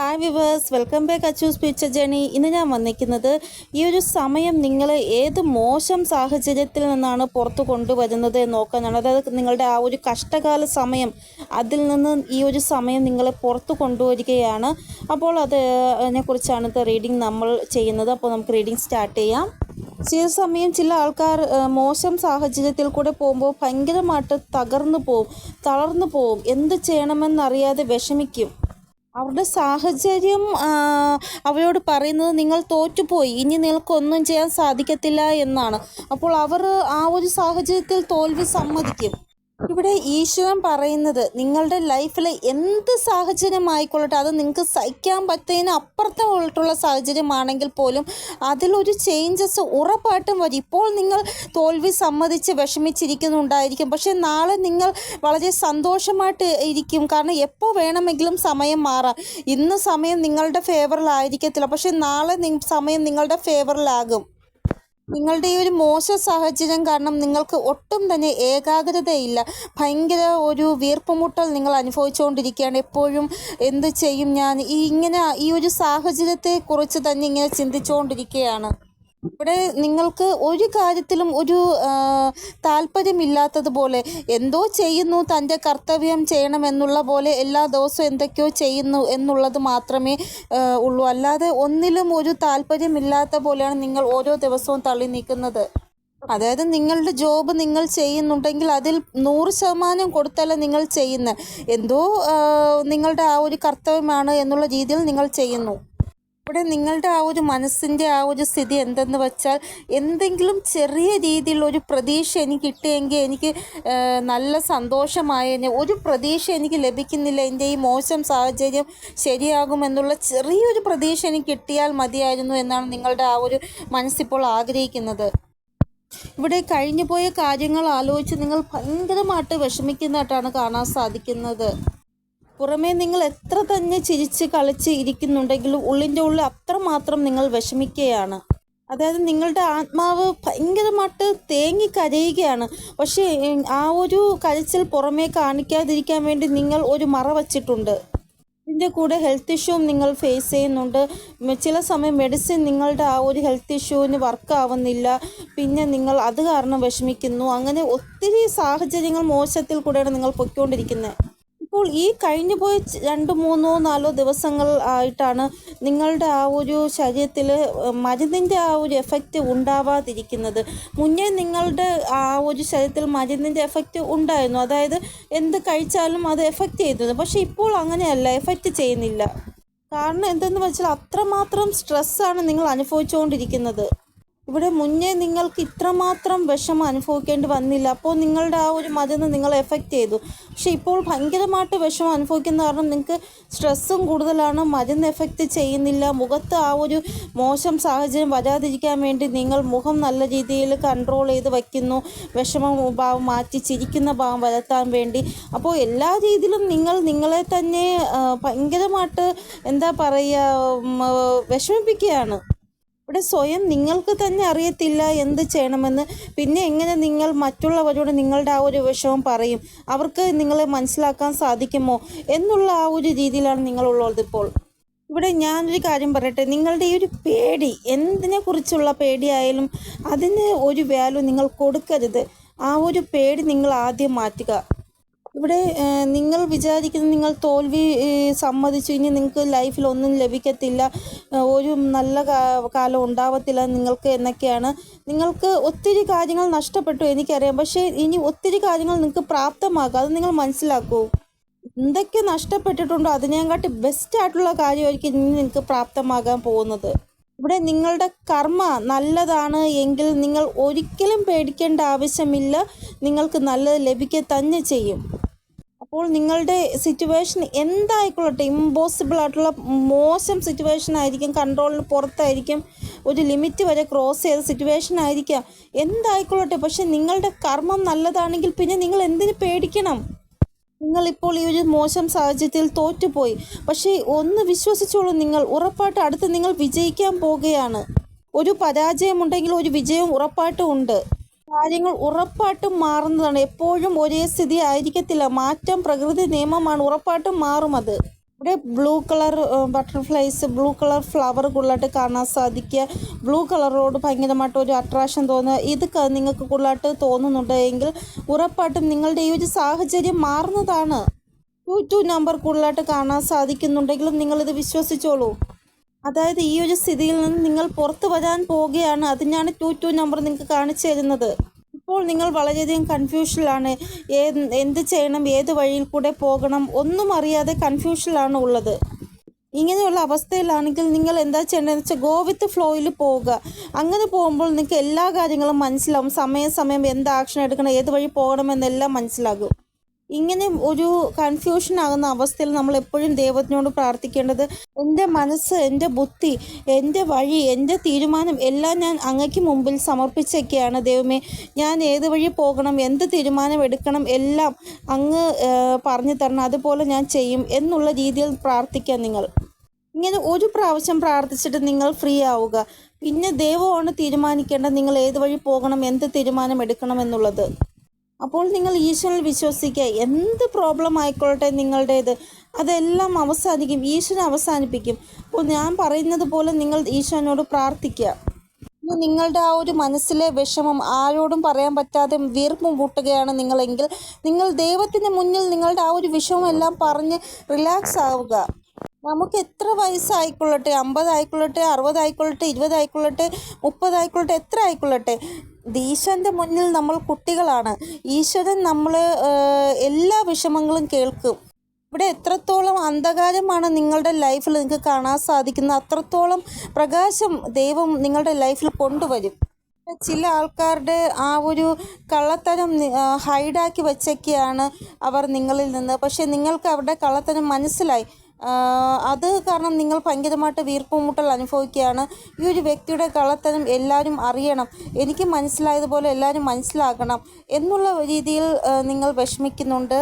Hi viewers welcome back Achu's picture journey ഇന്ന് ഞാൻ വന്നിരിക്കുന്നത് ഈ ഒരു സമയം നിങ്ങൾ ഏത് മോശം സാഹചര്യത്തിൽ നിന്നാണ് പുറത്ത് കൊണ്ടുവരുന്നത് നോക്കാനാണ് അതായത് നിങ്ങളുടെ ആ ഒരു കഷ്ടകാല സമയം അതിൽ നിന്ന് ഈ ഒരു സമയം നിങ്ങൾ പുറത്ത് കൊണ്ടുവരികയാണ്. അപ്പോൾ അതിനെ കുറിച്ചാണ് ഇത് റീഡിങ് നമ്മൾ ചെയ്യുന്നത്. അപ്പോൾ നമുക്ക് റീഡിംഗ് സ്റ്റാർട്ട് ചെയ്യാം. ചില സമയം ചില ആൾക്കാർ മോശം സാഹചര്യത്തിൽ കൂടെ പോകുമ്പോൾ ഭയങ്കരമായിട്ട് തകർന്നു പോവും തളർന്നു പോവും. എന്ത് ചെയ്യണമെന്നറിയാതെ വിഷമിക്കും. അവരുടെ സാഹചര്യം അവരോട് പറയുന്നത് നിങ്ങൾ തോറ്റുപോയി ഇനി നിങ്ങൾക്കൊന്നും ചെയ്യാൻ സാധിക്കത്തില്ല എന്നാണ്. അപ്പോൾ അവർ ആ ഒരു സാഹചര്യത്തിൽ തോൽവി സമ്മതിക്കും. ഇവിടെ ഈശ്വരൻ പറയുന്നത് നിങ്ങളുടെ ലൈഫിലെ എന്ത് സാഹചര്യം സാഹചര്യമായിക്കൊള്ളട്ടെ അത് നിങ്ങൾക്ക് സഹിക്കാൻ പറ്റുന്നതിന് അപ്പുറത്തുള്ള സാഹചര്യമാണെങ്കിൽ പോലും അതിലൊരു ചേഞ്ചസ് ഉറപ്പായിട്ടും വരും. ഇപ്പോൾ നിങ്ങൾ തോൽവി സമ്മതിച്ച് വിഷമിച്ചിരിക്കുന്നുണ്ടായിരിക്കും. പക്ഷേ നാളെ നിങ്ങൾ വളരെ സന്തോഷമായിട്ട് ഇരിക്കും. കാരണം എപ്പോൾ വേണമെങ്കിലും സമയം മാറാം. ഇന്ന് സമയം നിങ്ങളുടെ ഫേവറിലായിരിക്കത്തില്ല പക്ഷേ നാളെ സമയം നിങ്ങളുടെ ഫേവറിലാകും നിങ്ങളുടെ ഈ ഒരു മോശ സാഹചര്യം കാരണം നിങ്ങൾക്ക് ഒട്ടും തന്നെ ഏകാഗ്രതയില്ല. ഭയങ്കര ഒരു വീർപ്പുമുട്ടൽ നിങ്ങൾ അനുഭവിച്ചുകൊണ്ടിരിക്കുകയാണ്. എപ്പോഴും എന്ത് ചെയ്യും ഞാൻ? ഈ ഇങ്ങനെ ഈ ഒരു സാഹചര്യത്തെ കുറിച്ച് തന്നെ ഇങ്ങനെ ചിന്തിച്ചുകൊണ്ടിരിക്കുകയാണ്. ഇവിടെ നിങ്ങൾക്ക് ഒരു കാര്യത്തിലും ഒരു താല്പര്യമില്ലാത്തതുപോലെ എന്തോ ചെയ്യുന്നു തന്റെ കർത്തവ്യം ചെയ്യണമെന്നുള്ള പോലെ എല്ലാ ദിവസവും എന്തൊക്കെയോ ചെയ്യുന്നു എന്നുള്ളത് മാത്രമേ ഉള്ളൂ. അല്ലാതെ ഒന്നിലും ഒരു താല്പര്യമില്ലാത്ത പോലെയാണ് നിങ്ങൾ ഓരോ ദിവസവും തള്ളി നീക്കുന്നത് അതായത് നിങ്ങളുടെ ജോബ് നിങ്ങൾ ചെയ്യുന്നുണ്ടെങ്കിൽ അതിൽ നൂറ് ശതമാനം കൊടുത്തല്ല നിങ്ങൾ ചെയ്യുന്നത്. എന്തോ നിങ്ങളുടെ ആ ഒരു കർത്തവ്യമാണ് എന്നുള്ള രീതിയിൽ നിങ്ങൾ ചെയ്യുന്നു. ഇവിടെ നിങ്ങളുടെ ആ ഒരു മനസ്സിന്റെ ആ ഒരു സ്ഥിതി എന്തെന്ന് വെച്ചാൽ എന്തെങ്കിലും ചെറിയ രീതിയിലുള്ള ഒരു പ്രതീക്ഷ എനിക്ക് കിട്ടിയെങ്കിൽ എനിക്ക് നല്ല സന്തോഷമായേനെ ഒരു പ്രതീക്ഷ എനിക്ക് ലഭിക്കുന്നില്ല. എന്റെ ഈ മോശം സാഹചര്യം ശരിയാകുമെന്നുള്ള ചെറിയൊരു പ്രതീക്ഷ എനിക്ക് കിട്ടിയാൽ മതിയായിരുന്നു എന്നാണ് നിങ്ങളുടെ ആ ഒരു മനസ്സിപ്പോൾ ആഗ്രഹിക്കുന്നത്. ഇവിടെ കഴിഞ്ഞു പോയ കാര്യങ്ങൾ ആലോചിച്ച് നിങ്ങൾ ഭയങ്കരമായിട്ട് വിഷമിക്കുന്നതായിട്ടാണ് കാണാൻ സാധിക്കുന്നത്. പുറമേ നിങ്ങൾ എത്ര തന്നെ ചിരിച്ച് കളിച്ച് ഇരിക്കുന്നുണ്ടെങ്കിലും ഉള്ളിന്റെ ഉള്ളിൽ അത്രമാത്രം നിങ്ങൾ വിഷമിക്കുകയാണ്. അതായത് നിങ്ങളുടെ ആത്മാവ് ഭയങ്കരമായിട്ട് തേങ്ങി കരയുകയാണ്. പക്ഷേ ആ ഒരു കരച്ചിൽ പുറമേ കാണിക്കാതിരിക്കാൻ വേണ്ടി നിങ്ങൾ ഒരു മറ വച്ചിട്ടുണ്ട്. ഇതിന്റെ കൂടെ ഹെൽത്ത് ഇഷ്യൂവും നിങ്ങൾ ഫേസ് ചെയ്യുന്നുണ്ട്. ചില സമയം മെഡിസിൻ നിങ്ങളുടെ ആ ഒരു ഹെൽത്ത് ഇഷ്യൂവിന് വർക്ക് ആവുന്നില്ല. പിന്നെ നിങ്ങൾ അത് കാരണം വിഷമിക്കുന്നു. അങ്ങനെ ഒത്തിരി സാഹചര്യങ്ങൾ മോശത്തിൽ കൂടെയാണ് നിങ്ങൾ പൊയ്ക്കൊണ്ടിരിക്കുന്നത്. ഇപ്പോൾ ഈ കഴിഞ്ഞു പോയ രണ്ട് മൂന്നോ നാലോ ദിവസങ്ങൾ ആയിട്ടാണ് നിങ്ങളുടെ ആ ഒരു ശരീരത്തിൽ മരുന്നിന്റെ ആ ഒരു എഫക്റ്റ് ഉണ്ടാവാതിരിക്കുന്നത്. മുന്നേ നിങ്ങളുടെ ആ ഒരു ശരീരത്തിൽ മരുന്നിന്റെ എഫക്റ്റ് ഉണ്ടായിരുന്നു. അതായത് എന്ത് കഴിച്ചാലും അത് എഫക്റ്റ് ചെയ്തിരുന്നു പക്ഷേ ഇപ്പോൾ അങ്ങനെയല്ല എഫക്റ്റ് ചെയ്യുന്നില്ല. കാരണം എന്തെന്ന് വെച്ചാൽ അത്രമാത്രം സ്ട്രെസ്സാണ് നിങ്ങൾ അനുഭവിച്ചുകൊണ്ടിരിക്കുന്നത്. ഇവിടെ മുന്നേ നിങ്ങൾക്ക് ഇത്രമാത്രം വിഷമം അനുഭവിക്കേണ്ടി വന്നില്ല. അപ്പോൾ നിങ്ങളുടെ ആ ഒരു മരുന്ന് നിങ്ങളെ എഫക്റ്റ് ചെയ്തു. പക്ഷേ ഇപ്പോൾ ഭയങ്കരമായിട്ട് വിഷമം അനുഭവിക്കുന്ന കാരണം നിങ്ങൾക്ക് സ്ട്രെസ്സും കൂടുതലാണ്. മരുന്ന് എഫക്റ്റ് ചെയ്യുന്നില്ല. മുഖത്ത് ആ ഒരു മോശം സാഹചര്യം വരാതിരിക്കാൻ വേണ്ടി നിങ്ങൾ മുഖം നല്ല രീതിയിൽ കൺട്രോൾ ചെയ്ത് വയ്ക്കുന്നു. വിഷമം ഭാവം മാറ്റി ചിരിക്കുന്ന ഭാവം വരുത്താൻ വേണ്ടി. അപ്പോൾ എല്ലാ രീതിയിലും നിങ്ങൾ നിങ്ങളെ തന്നെ ഭയങ്കരമായിട്ട് എന്താ പറയുക വിഷമിപ്പിക്കുകയാണ്. ഇവിടെ സ്വയം നിങ്ങൾക്ക് തന്നെ അറിയത്തില്ല എന്ത് ചെയ്യണമെന്ന്. പിന്നെ എങ്ങനെ നിങ്ങൾ മറ്റുള്ളവരോട് നിങ്ങളുടെ ആ ഒരു വിഷമം പറയും? അവർക്ക് നിങ്ങളെ മനസ്സിലാക്കാൻ സാധിക്കുമോ? എന്നുള്ള ആ ഒരു രീതിയിലാണ് നിങ്ങളുള്ളത് ഇപ്പോൾ. ഇവിടെ ഞാനൊരു കാര്യം പറയട്ടെ. നിങ്ങളുടെ ഈ ഒരു പേടി എന്തിനെ കുറിച്ചുള്ള പേടിയായാലും അതിന് ഒരു വാല്യൂ നിങ്ങൾ കൊടുക്കരുത്. ആ ഒരു പേടി നിങ്ങൾ ആദ്യം മാറ്റുക. ഇവിടെ നിങ്ങൾ വിചാരിക്കുന്ന നിങ്ങൾ തോൽവി സമ്മതിച്ചു ഇനി നിങ്ങൾക്ക് ലൈഫിൽ ഒന്നും ലഭിക്കത്തില്ല ഒരു നല്ല കാലം ഉണ്ടാവത്തില്ല നിങ്ങൾക്ക് എന്നൊക്കെയാണ്. നിങ്ങൾക്ക് ഒത്തിരി കാര്യങ്ങൾ നഷ്ടപ്പെട്ടു എനിക്കറിയാം. പക്ഷേ ഇനി ഒത്തിരി കാര്യങ്ങൾ നിങ്ങൾക്ക് പ്രാപ്തമാക്കുക അത് നിങ്ങൾ മനസ്സിലാക്കൂ. എന്തൊക്കെ നഷ്ടപ്പെട്ടിട്ടുണ്ടോ അതിനെക്കാട്ടി ബെസ്റ്റ് ആയിട്ടുള്ള കാര്യമായിരിക്കും ഇനി നിങ്ങൾക്ക് പ്രാപ്തമാകാൻ പോകുന്നത്. ഇവിടെ നിങ്ങളുടെ കർമ്മ നല്ലതാണ് എങ്കിൽ നിങ്ങൾ ഒരിക്കലും പേടിക്കേണ്ട ആവശ്യമില്ല. നിങ്ങൾക്ക് നല്ലത് ലഭിക്കുക തന്നെ ചെയ്യും. അപ്പോൾ നിങ്ങളുടെ സിറ്റുവേഷൻ എന്തായിക്കൊള്ളട്ടെ ഇമ്പോസിബിൾ ആയിട്ടുള്ള മോശം സിറ്റുവേഷൻ ആയിരിക്കും കൺട്രോളിന് പുറത്തായിരിക്കും ഒരു ലിമിറ്റ് വരെ ക്രോസ് ചെയ്ത സിറ്റുവേഷൻ ആയിരിക്കാം. എന്തായിക്കൊള്ളട്ടെ പക്ഷെ നിങ്ങളുടെ കർമ്മം നല്ലതാണെങ്കിൽ പിന്നെ നിങ്ങൾ എന്തിനു പേടിക്കണം? നിങ്ങളിപ്പോൾ ഈ ഒരു മോശം സാഹചര്യത്തിൽ തോറ്റുപോയി. പക്ഷേ ഒന്ന് വിശ്വസിച്ചോളൂ നിങ്ങൾ ഉറപ്പായിട്ട് അടുത്ത് നിങ്ങൾ വിജയിക്കാൻ പോവുകയാണ്. ഒരു പരാജയമുണ്ടെങ്കിൽ ഒരു വിജയം ഉറപ്പായിട്ടും ഉണ്ട്. കാര്യങ്ങൾ ഉറപ്പായിട്ടും മാറുന്നതാണ്. എപ്പോഴും ഒരേ സ്ഥിതി ആയിരിക്കത്തില്ല. മാറ്റം പ്രകൃതി നിയമമാണ്. ഉറപ്പായിട്ടും മാറും അത്. ഇവിടെ blue colour butterflies blue colour flower കൂടുതലായിട്ട് കാണാൻ സാധിക്കുക. ബ്ലൂ കളറോട് ഭയങ്കരമായിട്ട് ഒരു അട്രാക്ഷൻ തോന്നുക. ഇത് നിങ്ങൾക്ക് കൂടുതലായിട്ട് തോന്നുന്നുണ്ട് എങ്കിൽ ഉറപ്പായിട്ടും നിങ്ങളുടെ ഈ ഒരു സാഹചര്യം മാറുന്നതാണ്. ടു ടു നമ്പർ കൂടുതലായിട്ട് കാണാൻ സാധിക്കുന്നുണ്ടെങ്കിലും നിങ്ങളിത് വിശ്വസിച്ചോളൂ. അതായത് ഈ ഒരു സ്ഥിതിയിൽ നിന്ന് നിങ്ങൾ പുറത്തു വരാൻ പോവുകയാണ്. അതിനാണ് ടു ടു നമ്പർ നിങ്ങൾക്ക് കാണിച്ചു തരുന്നത്. ഇപ്പോൾ നിങ്ങൾ വളരെയധികം കൺഫ്യൂഷനിലാണ്. ഏത് എന്ത് ചെയ്യണം ഏത് വഴിയിൽ കൂടെ പോകണം ഒന്നും അറിയാതെ കൺഫ്യൂഷനിലാണ് ഉള്ളത്. ഇങ്ങനെയുള്ള അവസ്ഥയിലാണെങ്കിൽ നിങ്ങൾ എന്താ ചെയ്യേണ്ടതെന്ന് വെച്ചാൽ ഗോ വിത്ത് ഫ്ലോയിൽ പോവുക. അങ്ങനെ പോകുമ്പോൾ നിങ്ങൾക്ക് എല്ലാ കാര്യങ്ങളും മനസ്സിലാവും. സമയം സമയം എന്ത് ആക്ഷൻ എടുക്കണം ഏത് വഴി പോകണമെന്നെല്ലാം മനസ്സിലാകും. ഇങ്ങനെ ഒരു കൺഫ്യൂഷൻ ആകുന്ന അവസ്ഥയിൽ നമ്മൾ എപ്പോഴും ദൈവത്തിനോട് പ്രാർത്ഥിക്കേണ്ടത് എന്റെ മനസ്സ് എന്റെ ബുദ്ധി എന്റെ വഴി എന്റെ തീരുമാനം എല്ലാം ഞാൻ അങ്ങയ്ക്ക് മുമ്പിൽ സമർപ്പിച്ചൊക്കെയാണ്. ദൈവമേ ഞാൻ ഏത് വഴി പോകണം എന്ത് തീരുമാനം എടുക്കണം എല്ലാം അങ്ങ് പറഞ്ഞു തരണം. അതുപോലെ ഞാൻ ചെയ്യും എന്നുള്ള രീതിയിൽ പ്രാർത്ഥിക്കുക നിങ്ങൾ. ഇങ്ങനെ ഒരു പ്രാവശ്യം പ്രാർത്ഥിച്ചിട്ട് നിങ്ങൾ ഫ്രീ ആവുക. പിന്നെ ദൈവമാണ് തീരുമാനിക്കേണ്ടത് നിങ്ങൾ ഏത് വഴി പോകണം എന്ത് തീരുമാനം എടുക്കണം എന്നുള്ളത്. അപ്പോൾ നിങ്ങൾ ഈശ്വരനിൽ വിശ്വസിക്കുക. എന്ത് പ്രോബ്ലം ആയിക്കോട്ടെ നിങ്ങളുടേത്. അതെല്ലാം അവസാനിക്കും. ഈശ്വരൻ അവസാനിപ്പിക്കും. അപ്പോൾ ഞാൻ പറയുന്നത് പോലെ നിങ്ങൾ ഈശ്വരനോട് പ്രാർത്ഥിക്കുക. നിങ്ങളുടെ ആ ഒരു മനസ്സിലെ വിഷമം ആരോടും പറയാൻ പറ്റാതെ വീർപ്പ് മുട്ടുകയാണ് നിങ്ങളെങ്കിൽ നിങ്ങൾ ദൈവത്തിന് മുന്നിൽ നിങ്ങളുടെ ആ ഒരു വിഷമം എല്ലാം പറഞ്ഞ് റിലാക്സ് ആവുക. നമുക്ക് എത്ര വയസ്സായിക്കൊള്ളട്ടെ? അമ്പതായിക്കൊള്ളട്ടെ? അറുപതായിക്കൊള്ളട്ടെ? ഇരുപതായിക്കൊള്ളട്ടെ? മുപ്പതായിക്കൊള്ളട്ടെ? എത്ര ആയിക്കൊള്ളട്ടെ? ഈശ്വരന്റെ മുന്നിൽ നമ്മൾ കുട്ടികളാണ്. ഈശ്വരൻ നമ്മൾ എല്ലാ വിഷമങ്ങളും കേൾക്കും. ഇവിടെ എത്രത്തോളം അന്ധകാരമാണ് നിങ്ങളുടെ ലൈഫിൽ നിങ്ങൾക്ക് കാണാൻ സാധിക്കുന്നത്. അത്രത്തോളം പ്രകാശം ദൈവം നിങ്ങളുടെ ലൈഫിൽ കൊണ്ടുവരും. ചില ആൾക്കാരുടെ ആ ഒരു കള്ളത്തരം ഹൈഡാക്കി വെച്ചൊക്കെയാണ് അവർ നിങ്ങളിൽ നിന്ന്. പക്ഷേ നിങ്ങൾക്ക് അവരുടെ കള്ളത്തരം മനസ്സിലായി. അത് കാരണം നിങ്ങൾ ഭയങ്കരമായിട്ട് വീർപ്പുമുട്ടൽ അനുഭവിക്കുകയാണ്. ഈ ഒരു വ്യക്തിയുടെ കള്ളത്തരം എല്ലാവരും അറിയണം. എനിക്ക് മനസ്സിലായതുപോലെ എല്ലാവരും മനസ്സിലാക്കണം എന്നുള്ള രീതിയിൽ നിങ്ങൾ വിഷമിക്കുന്നുണ്ട്.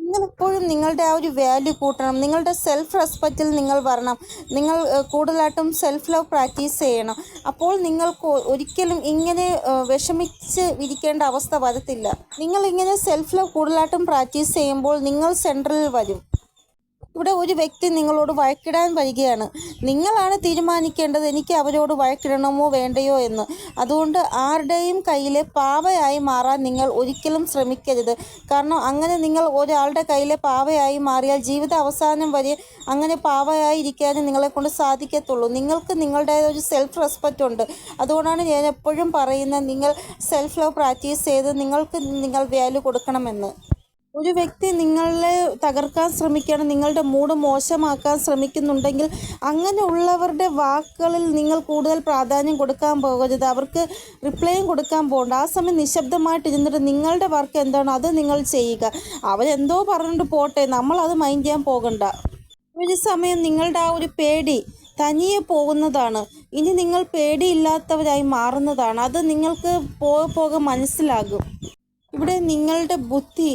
നിങ്ങളെപ്പോഴും നിങ്ങളുടെ ആ ഒരു വാല്യൂ കൂട്ടണം. നിങ്ങളുടെ സെൽഫ് റെസ്പെക്റ്റിൽ നിങ്ങൾ വരണം. നിങ്ങൾ കൂടുതലായിട്ടും സെൽഫ് ലവ് പ്രാക്ടീസ് ചെയ്യണം. അപ്പോൾ നിങ്ങൾക്ക് ഒരിക്കലും ഇങ്ങനെ വിഷമിച്ച് ഇരിക്കേണ്ട അവസ്ഥ വരത്തില്ല. നിങ്ങൾ ഇങ്ങനെ സെൽഫ് ലവ് കൂടുതലായിട്ടും പ്രാക്ടീസ് ചെയ്യുമ്പോൾ നിങ്ങൾ സെൻട്രലിൽ വരും. ഇവിടെ ഒരു വ്യക്തി നിങ്ങളോട് വഴക്കിടാൻ വരികയാണ്. നിങ്ങളാണ് തീരുമാനിക്കേണ്ടത് എനിക്ക് അവരോട് വഴക്കിടണമോ വേണ്ടയോ എന്ന്. അതുകൊണ്ട് ആരുടെയും കയ്യിലെ പാവയായി മാറാൻ നിങ്ങൾ ഒരിക്കലും ശ്രമിക്കരുത്. കാരണം അങ്ങനെ നിങ്ങൾ ഒരാളുടെ കയ്യിലെ പാവയായി മാറിയാൽ ജീവിത അവസാനം വരെ അങ്ങനെ പാവയായി ഇരിക്കാനും നിങ്ങളെ കൊണ്ട് സാധിക്കത്തുള്ളൂ. നിങ്ങൾക്ക് നിങ്ങളുടെ ഒരു സെൽഫ് റെസ്പെക്റ്റ് ഉണ്ട്. അതുകൊണ്ടാണ് ഞാൻ എപ്പോഴും പറയുന്നത് നിങ്ങൾ സെൽഫ് ലവ് പ്രാക്ടീസ് ചെയ്ത് നിങ്ങൾക്ക് നിങ്ങൾ വാല്യൂ കൊടുക്കണമെന്ന്. ഒരു വ്യക്തി നിങ്ങളെ തകർക്കാൻ ശ്രമിക്കുകയാണ് നിങ്ങളുടെ മൂഡ് മോശമാക്കാൻ ശ്രമിക്കുന്നുണ്ടെങ്കിൽ അങ്ങനെയുള്ളവരുടെ വാക്കുകളിൽ നിങ്ങൾ കൂടുതൽ പ്രാധാന്യം കൊടുക്കാൻ പോകരുത് അവർക്ക് റിപ്ലൈയും കൊടുക്കാൻ പോകണ്ട. ആ സമയം നിശബ്ദമായിട്ട് ഇരുന്നിട്ട് നിങ്ങളുടെ വർക്ക് എന്താണോ? അത് നിങ്ങൾ ചെയ്യുക. അവരെന്തോ പറഞ്ഞിട്ട് പോട്ടെ. നമ്മളത് മൈൻഡ് ചെയ്യാൻ പോകണ്ട. ഒരു സമയം നിങ്ങളുടെ ആ ഒരു പേടി തനിയെ പോകുന്നതാണ്. ഇനി നിങ്ങൾ പേടിയില്ലാത്തവരായി മാറുന്നതാണ്. അത് നിങ്ങൾക്ക് പോകെ പോകെ മനസ്സിലാകും. ഇവിടെ നിങ്ങളുടെ ബുദ്ധി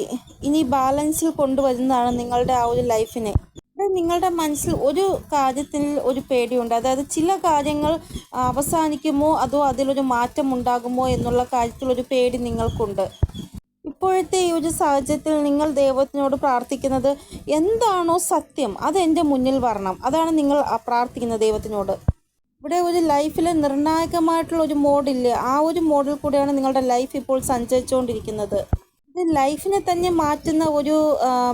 ഇനി ബാലൻസിൽ കൊണ്ടുവരുന്നതാണ് നിങ്ങളുടെ ആ ഒരു ലൈഫിനെ ഇവിടെ നിങ്ങളുടെ മനസ്സിൽ ഒരു കാര്യത്തിൽ ഒരു പേടിയുണ്ട്. അതായത് ചില കാര്യങ്ങൾ അവസാനിക്കുമോ അതോ അതിലൊരു മാറ്റം ഉണ്ടാകുമോ എന്നുള്ള കാര്യത്തിലൊരു പേടി നിങ്ങൾക്കുണ്ട്. ഇപ്പോഴത്തെ ഈ ഒരു സാഹചര്യത്തിൽ നിങ്ങൾ ദൈവത്തിനോട് പ്രാർത്ഥിക്കുന്നത് എന്താണോ സത്യം അത് എന്റെ മുന്നിൽ വരണം. അതാണ് നിങ്ങൾ പ്രാർത്ഥിക്കുന്നത് ദൈവത്തിനോട്. ഇവിടെ ഒരു ലൈഫിൽ നിർണായകമായിട്ടുള്ള ഒരു മോഡില്ലേ? ആ ഒരു മോഡിൽ കൂടെയാണ് നിങ്ങളുടെ ലൈഫ് ഇപ്പോൾ സഞ്ചരിച്ചുകൊണ്ടിരിക്കുന്നത്. ഇത് ലൈഫിനെ തന്നെ മാറ്റുന്ന ഒരു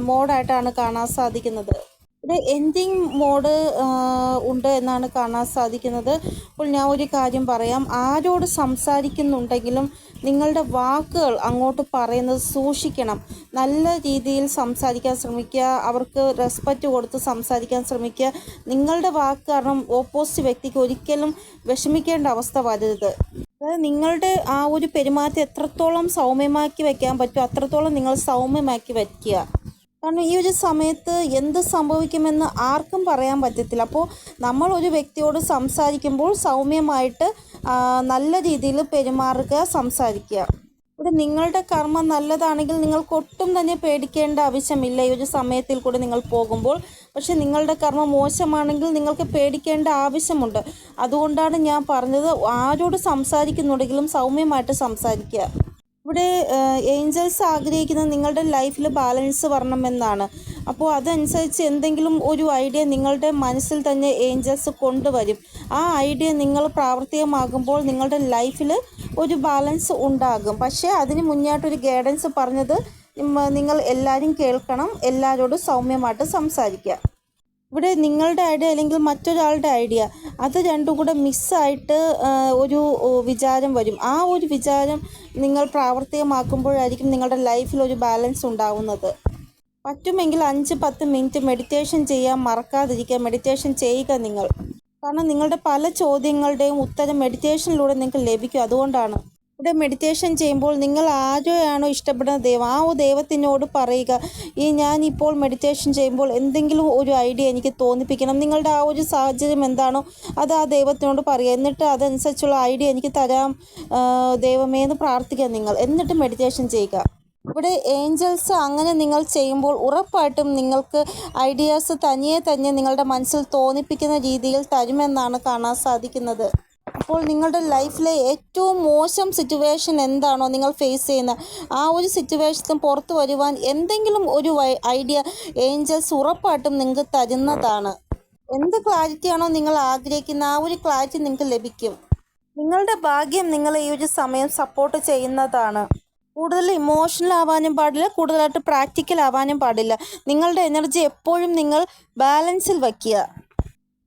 മോഡായിട്ടാണ് കാണാൻ സാധിക്കുന്നത്. ഇവിടെ എൻഡിങ് മോഡ് ഉണ്ട് എന്നാണ് കാണാൻ സാധിക്കുന്നത്. അപ്പോൾ ഞാൻ ഒരു കാര്യം പറയാം. ആരോട് സംസാരിക്കുന്നുണ്ടെങ്കിലും നിങ്ങളുടെ വാക്കുകൾ അങ്ങോട്ട് പറയുന്നത് സൂക്ഷിക്കണം. നല്ല രീതിയിൽ സംസാരിക്കാൻ ശ്രമിക്കുക. അവർക്ക് റെസ്പെക്റ്റ് കൊടുത്ത് സംസാരിക്കാൻ ശ്രമിക്കുക. നിങ്ങളുടെ വാക്ക് കാരണം ഓപ്പോസിറ്റ് വ്യക്തിക്ക് ഒരിക്കലും വിഷമിക്കേണ്ട അവസ്ഥ വരരുത്. അതായത് നിങ്ങളുടെ ആ ഒരു പെരുമാറ്റം എത്രത്തോളം സൗമ്യമാക്കി വയ്ക്കാൻ പറ്റുമോ അത്രത്തോളം നിങ്ങൾ സൗമ്യമാക്കി വയ്ക്കുക കാരണം ഈ ഒരു സമയത്ത് എന്ത് സംഭവിക്കുമെന്ന് ആർക്കും പറയാൻ പറ്റത്തില്ല. അപ്പോൾ നമ്മൾ ഒരു വ്യക്തിയോട് സംസാരിക്കുമ്പോൾ സൗമ്യമായിട്ട് നല്ല രീതിയിൽ പെരുമാറുക സംസാരിക്കുക. ഇവിടെ നിങ്ങളുടെ കർമ്മം നല്ലതാണെങ്കിൽ നിങ്ങൾക്ക് ഒട്ടും തന്നെ പേടിക്കേണ്ട ആവശ്യമില്ല. ഈ ഒരു സമയത്തിൽ കൂടെ നിങ്ങൾ പോകുമ്പോൾ. പക്ഷെ നിങ്ങളുടെ കർമ്മം മോശമാണെങ്കിൽ നിങ്ങൾക്ക് പേടിക്കേണ്ട ആവശ്യമുണ്ട്. അതുകൊണ്ടാണ് ഞാൻ പറഞ്ഞത് ആരോട് സംസാരിക്കുന്നുണ്ടെങ്കിലും സൗമ്യമായിട്ട് സംസാരിക്കുക. ഇവിടെ ഏഞ്ചൽസ് ആഗ്രഹിക്കുന്നത് നിങ്ങളുടെ ലൈഫിൽ ബാലൻസ് വരണമെന്നാണ്. അപ്പോൾ അതനുസരിച്ച് എന്തെങ്കിലും ഒരു ഐഡിയ നിങ്ങളുടെ മനസ്സിൽ തന്നെ ഏഞ്ചൽസ് കൊണ്ടുവരും. ആ ഐഡിയ നിങ്ങൾ പ്രാവർത്തികമാകുമ്പോൾ നിങ്ങളുടെ ലൈഫിൽ ഒരു ബാലൻസ് ഉണ്ടാകും. പക്ഷേ അതിന് മുന്നേട്ടൊരു ഗൈഡൻസ് പറഞ്ഞത് നിങ്ങൾ എല്ലാവരും കേൾക്കണം എല്ലാവരോടും സൗമ്യമായിട്ട് സംസാരിക്കുക. ഇവിടെ നിങ്ങളുടെ ഐഡിയ അല്ലെങ്കിൽ മറ്റൊരാളുടെ ഐഡിയ അത് രണ്ടും കൂടെ മിസ്സായിട്ട് ഒരു വിചാരം വരും. ആ ഒരു വിചാരം നിങ്ങൾ പ്രാവർത്തികമാക്കുമ്പോഴായിരിക്കും നിങ്ങളുടെ ലൈഫിൽ ഒരു ബാലൻസ് ഉണ്ടാവുന്നത്. പറ്റുമെങ്കിൽ അഞ്ച് പത്ത് മിനിറ്റ് മെഡിറ്റേഷൻ ചെയ്യാൻ മറക്കാതിരിക്കുക. മെഡിറ്റേഷൻ ചെയ്യുക നിങ്ങൾ. കാരണം നിങ്ങളുടെ പല ചോദ്യങ്ങളുടെയും ഉത്തരം മെഡിറ്റേഷനിലൂടെ നിങ്ങൾക്ക് ലഭിക്കും. അതുകൊണ്ടാണ് ഇവിടെ മെഡിറ്റേഷൻ ചെയ്യുമ്പോൾ നിങ്ങൾ ആരെയാണോ ഇഷ്ടപ്പെടുന്ന ദൈവം ആ ദൈവത്തിനോട് പറയുക ഈ ഞാൻ ഇപ്പോൾ മെഡിറ്റേഷൻ ചെയ്യുമ്പോൾ എന്തെങ്കിലും ഒരു ഐഡിയ എനിക്ക് തോന്നിപ്പിക്കണം. നിങ്ങളുടെ ആ ഒരു സാഹചര്യം എന്താണോ അത് ആ ദൈവത്തിനോട് പറയുക. എന്നിട്ട് അതനുസരിച്ചുള്ള ഐഡിയ എനിക്ക് തരാം ദൈവമേ എന്ന് പ്രാർത്ഥിക്കുക നിങ്ങൾ. എന്നിട്ട് മെഡിറ്റേഷൻ ചെയ്യുക. ഇവിടെ ഏഞ്ചൽസ് അങ്ങനെ നിങ്ങൾ ചെയ്യുമ്പോൾ ഉറപ്പായിട്ടും നിങ്ങൾക്ക് ഐഡിയാസ് തനിയെ തന്നെ നിങ്ങളുടെ മനസ്സിൽ തോന്നിപ്പിക്കുന്ന രീതിയിൽ തരുമെന്നാണ് കാണാൻ സാധിക്കുന്നത്. അപ്പോൾ നിങ്ങളുടെ ലൈഫിലെ ഏറ്റവും മോശം സിറ്റുവേഷൻ എന്താണോ നിങ്ങൾ ഫേസ് ചെയ്യുന്ന? ആ ഒരു സിറ്റുവേഷൻ പുറത്തു വരുവാൻ എന്തെങ്കിലും ഒരു ഐഡിയ ഏഞ്ചൽസ് ഉറപ്പായിട്ടും നിങ്ങൾക്ക് തരുന്നതാണ്. എന്ത് ക്ലാരിറ്റിയാണോ നിങ്ങൾ ആഗ്രഹിക്കുന്ന ആ ഒരു ക്ലാരിറ്റി നിങ്ങൾക്ക് ലഭിക്കും. നിങ്ങളുടെ ഭാഗ്യം നിങ്ങളെ ഈ ഒരു സമയം സപ്പോർട്ട് ചെയ്യുന്നതാണ്. കൂടുതൽ ഇമോഷണൽ ആവാനും പാടില്ല കൂടുതലായിട്ട് പ്രാക്ടിക്കൽ ആവാനും പാടില്ല. നിങ്ങളുടെ എനർജി എപ്പോഴും നിങ്ങൾ ബാലൻസിൽ വയ്ക്കുക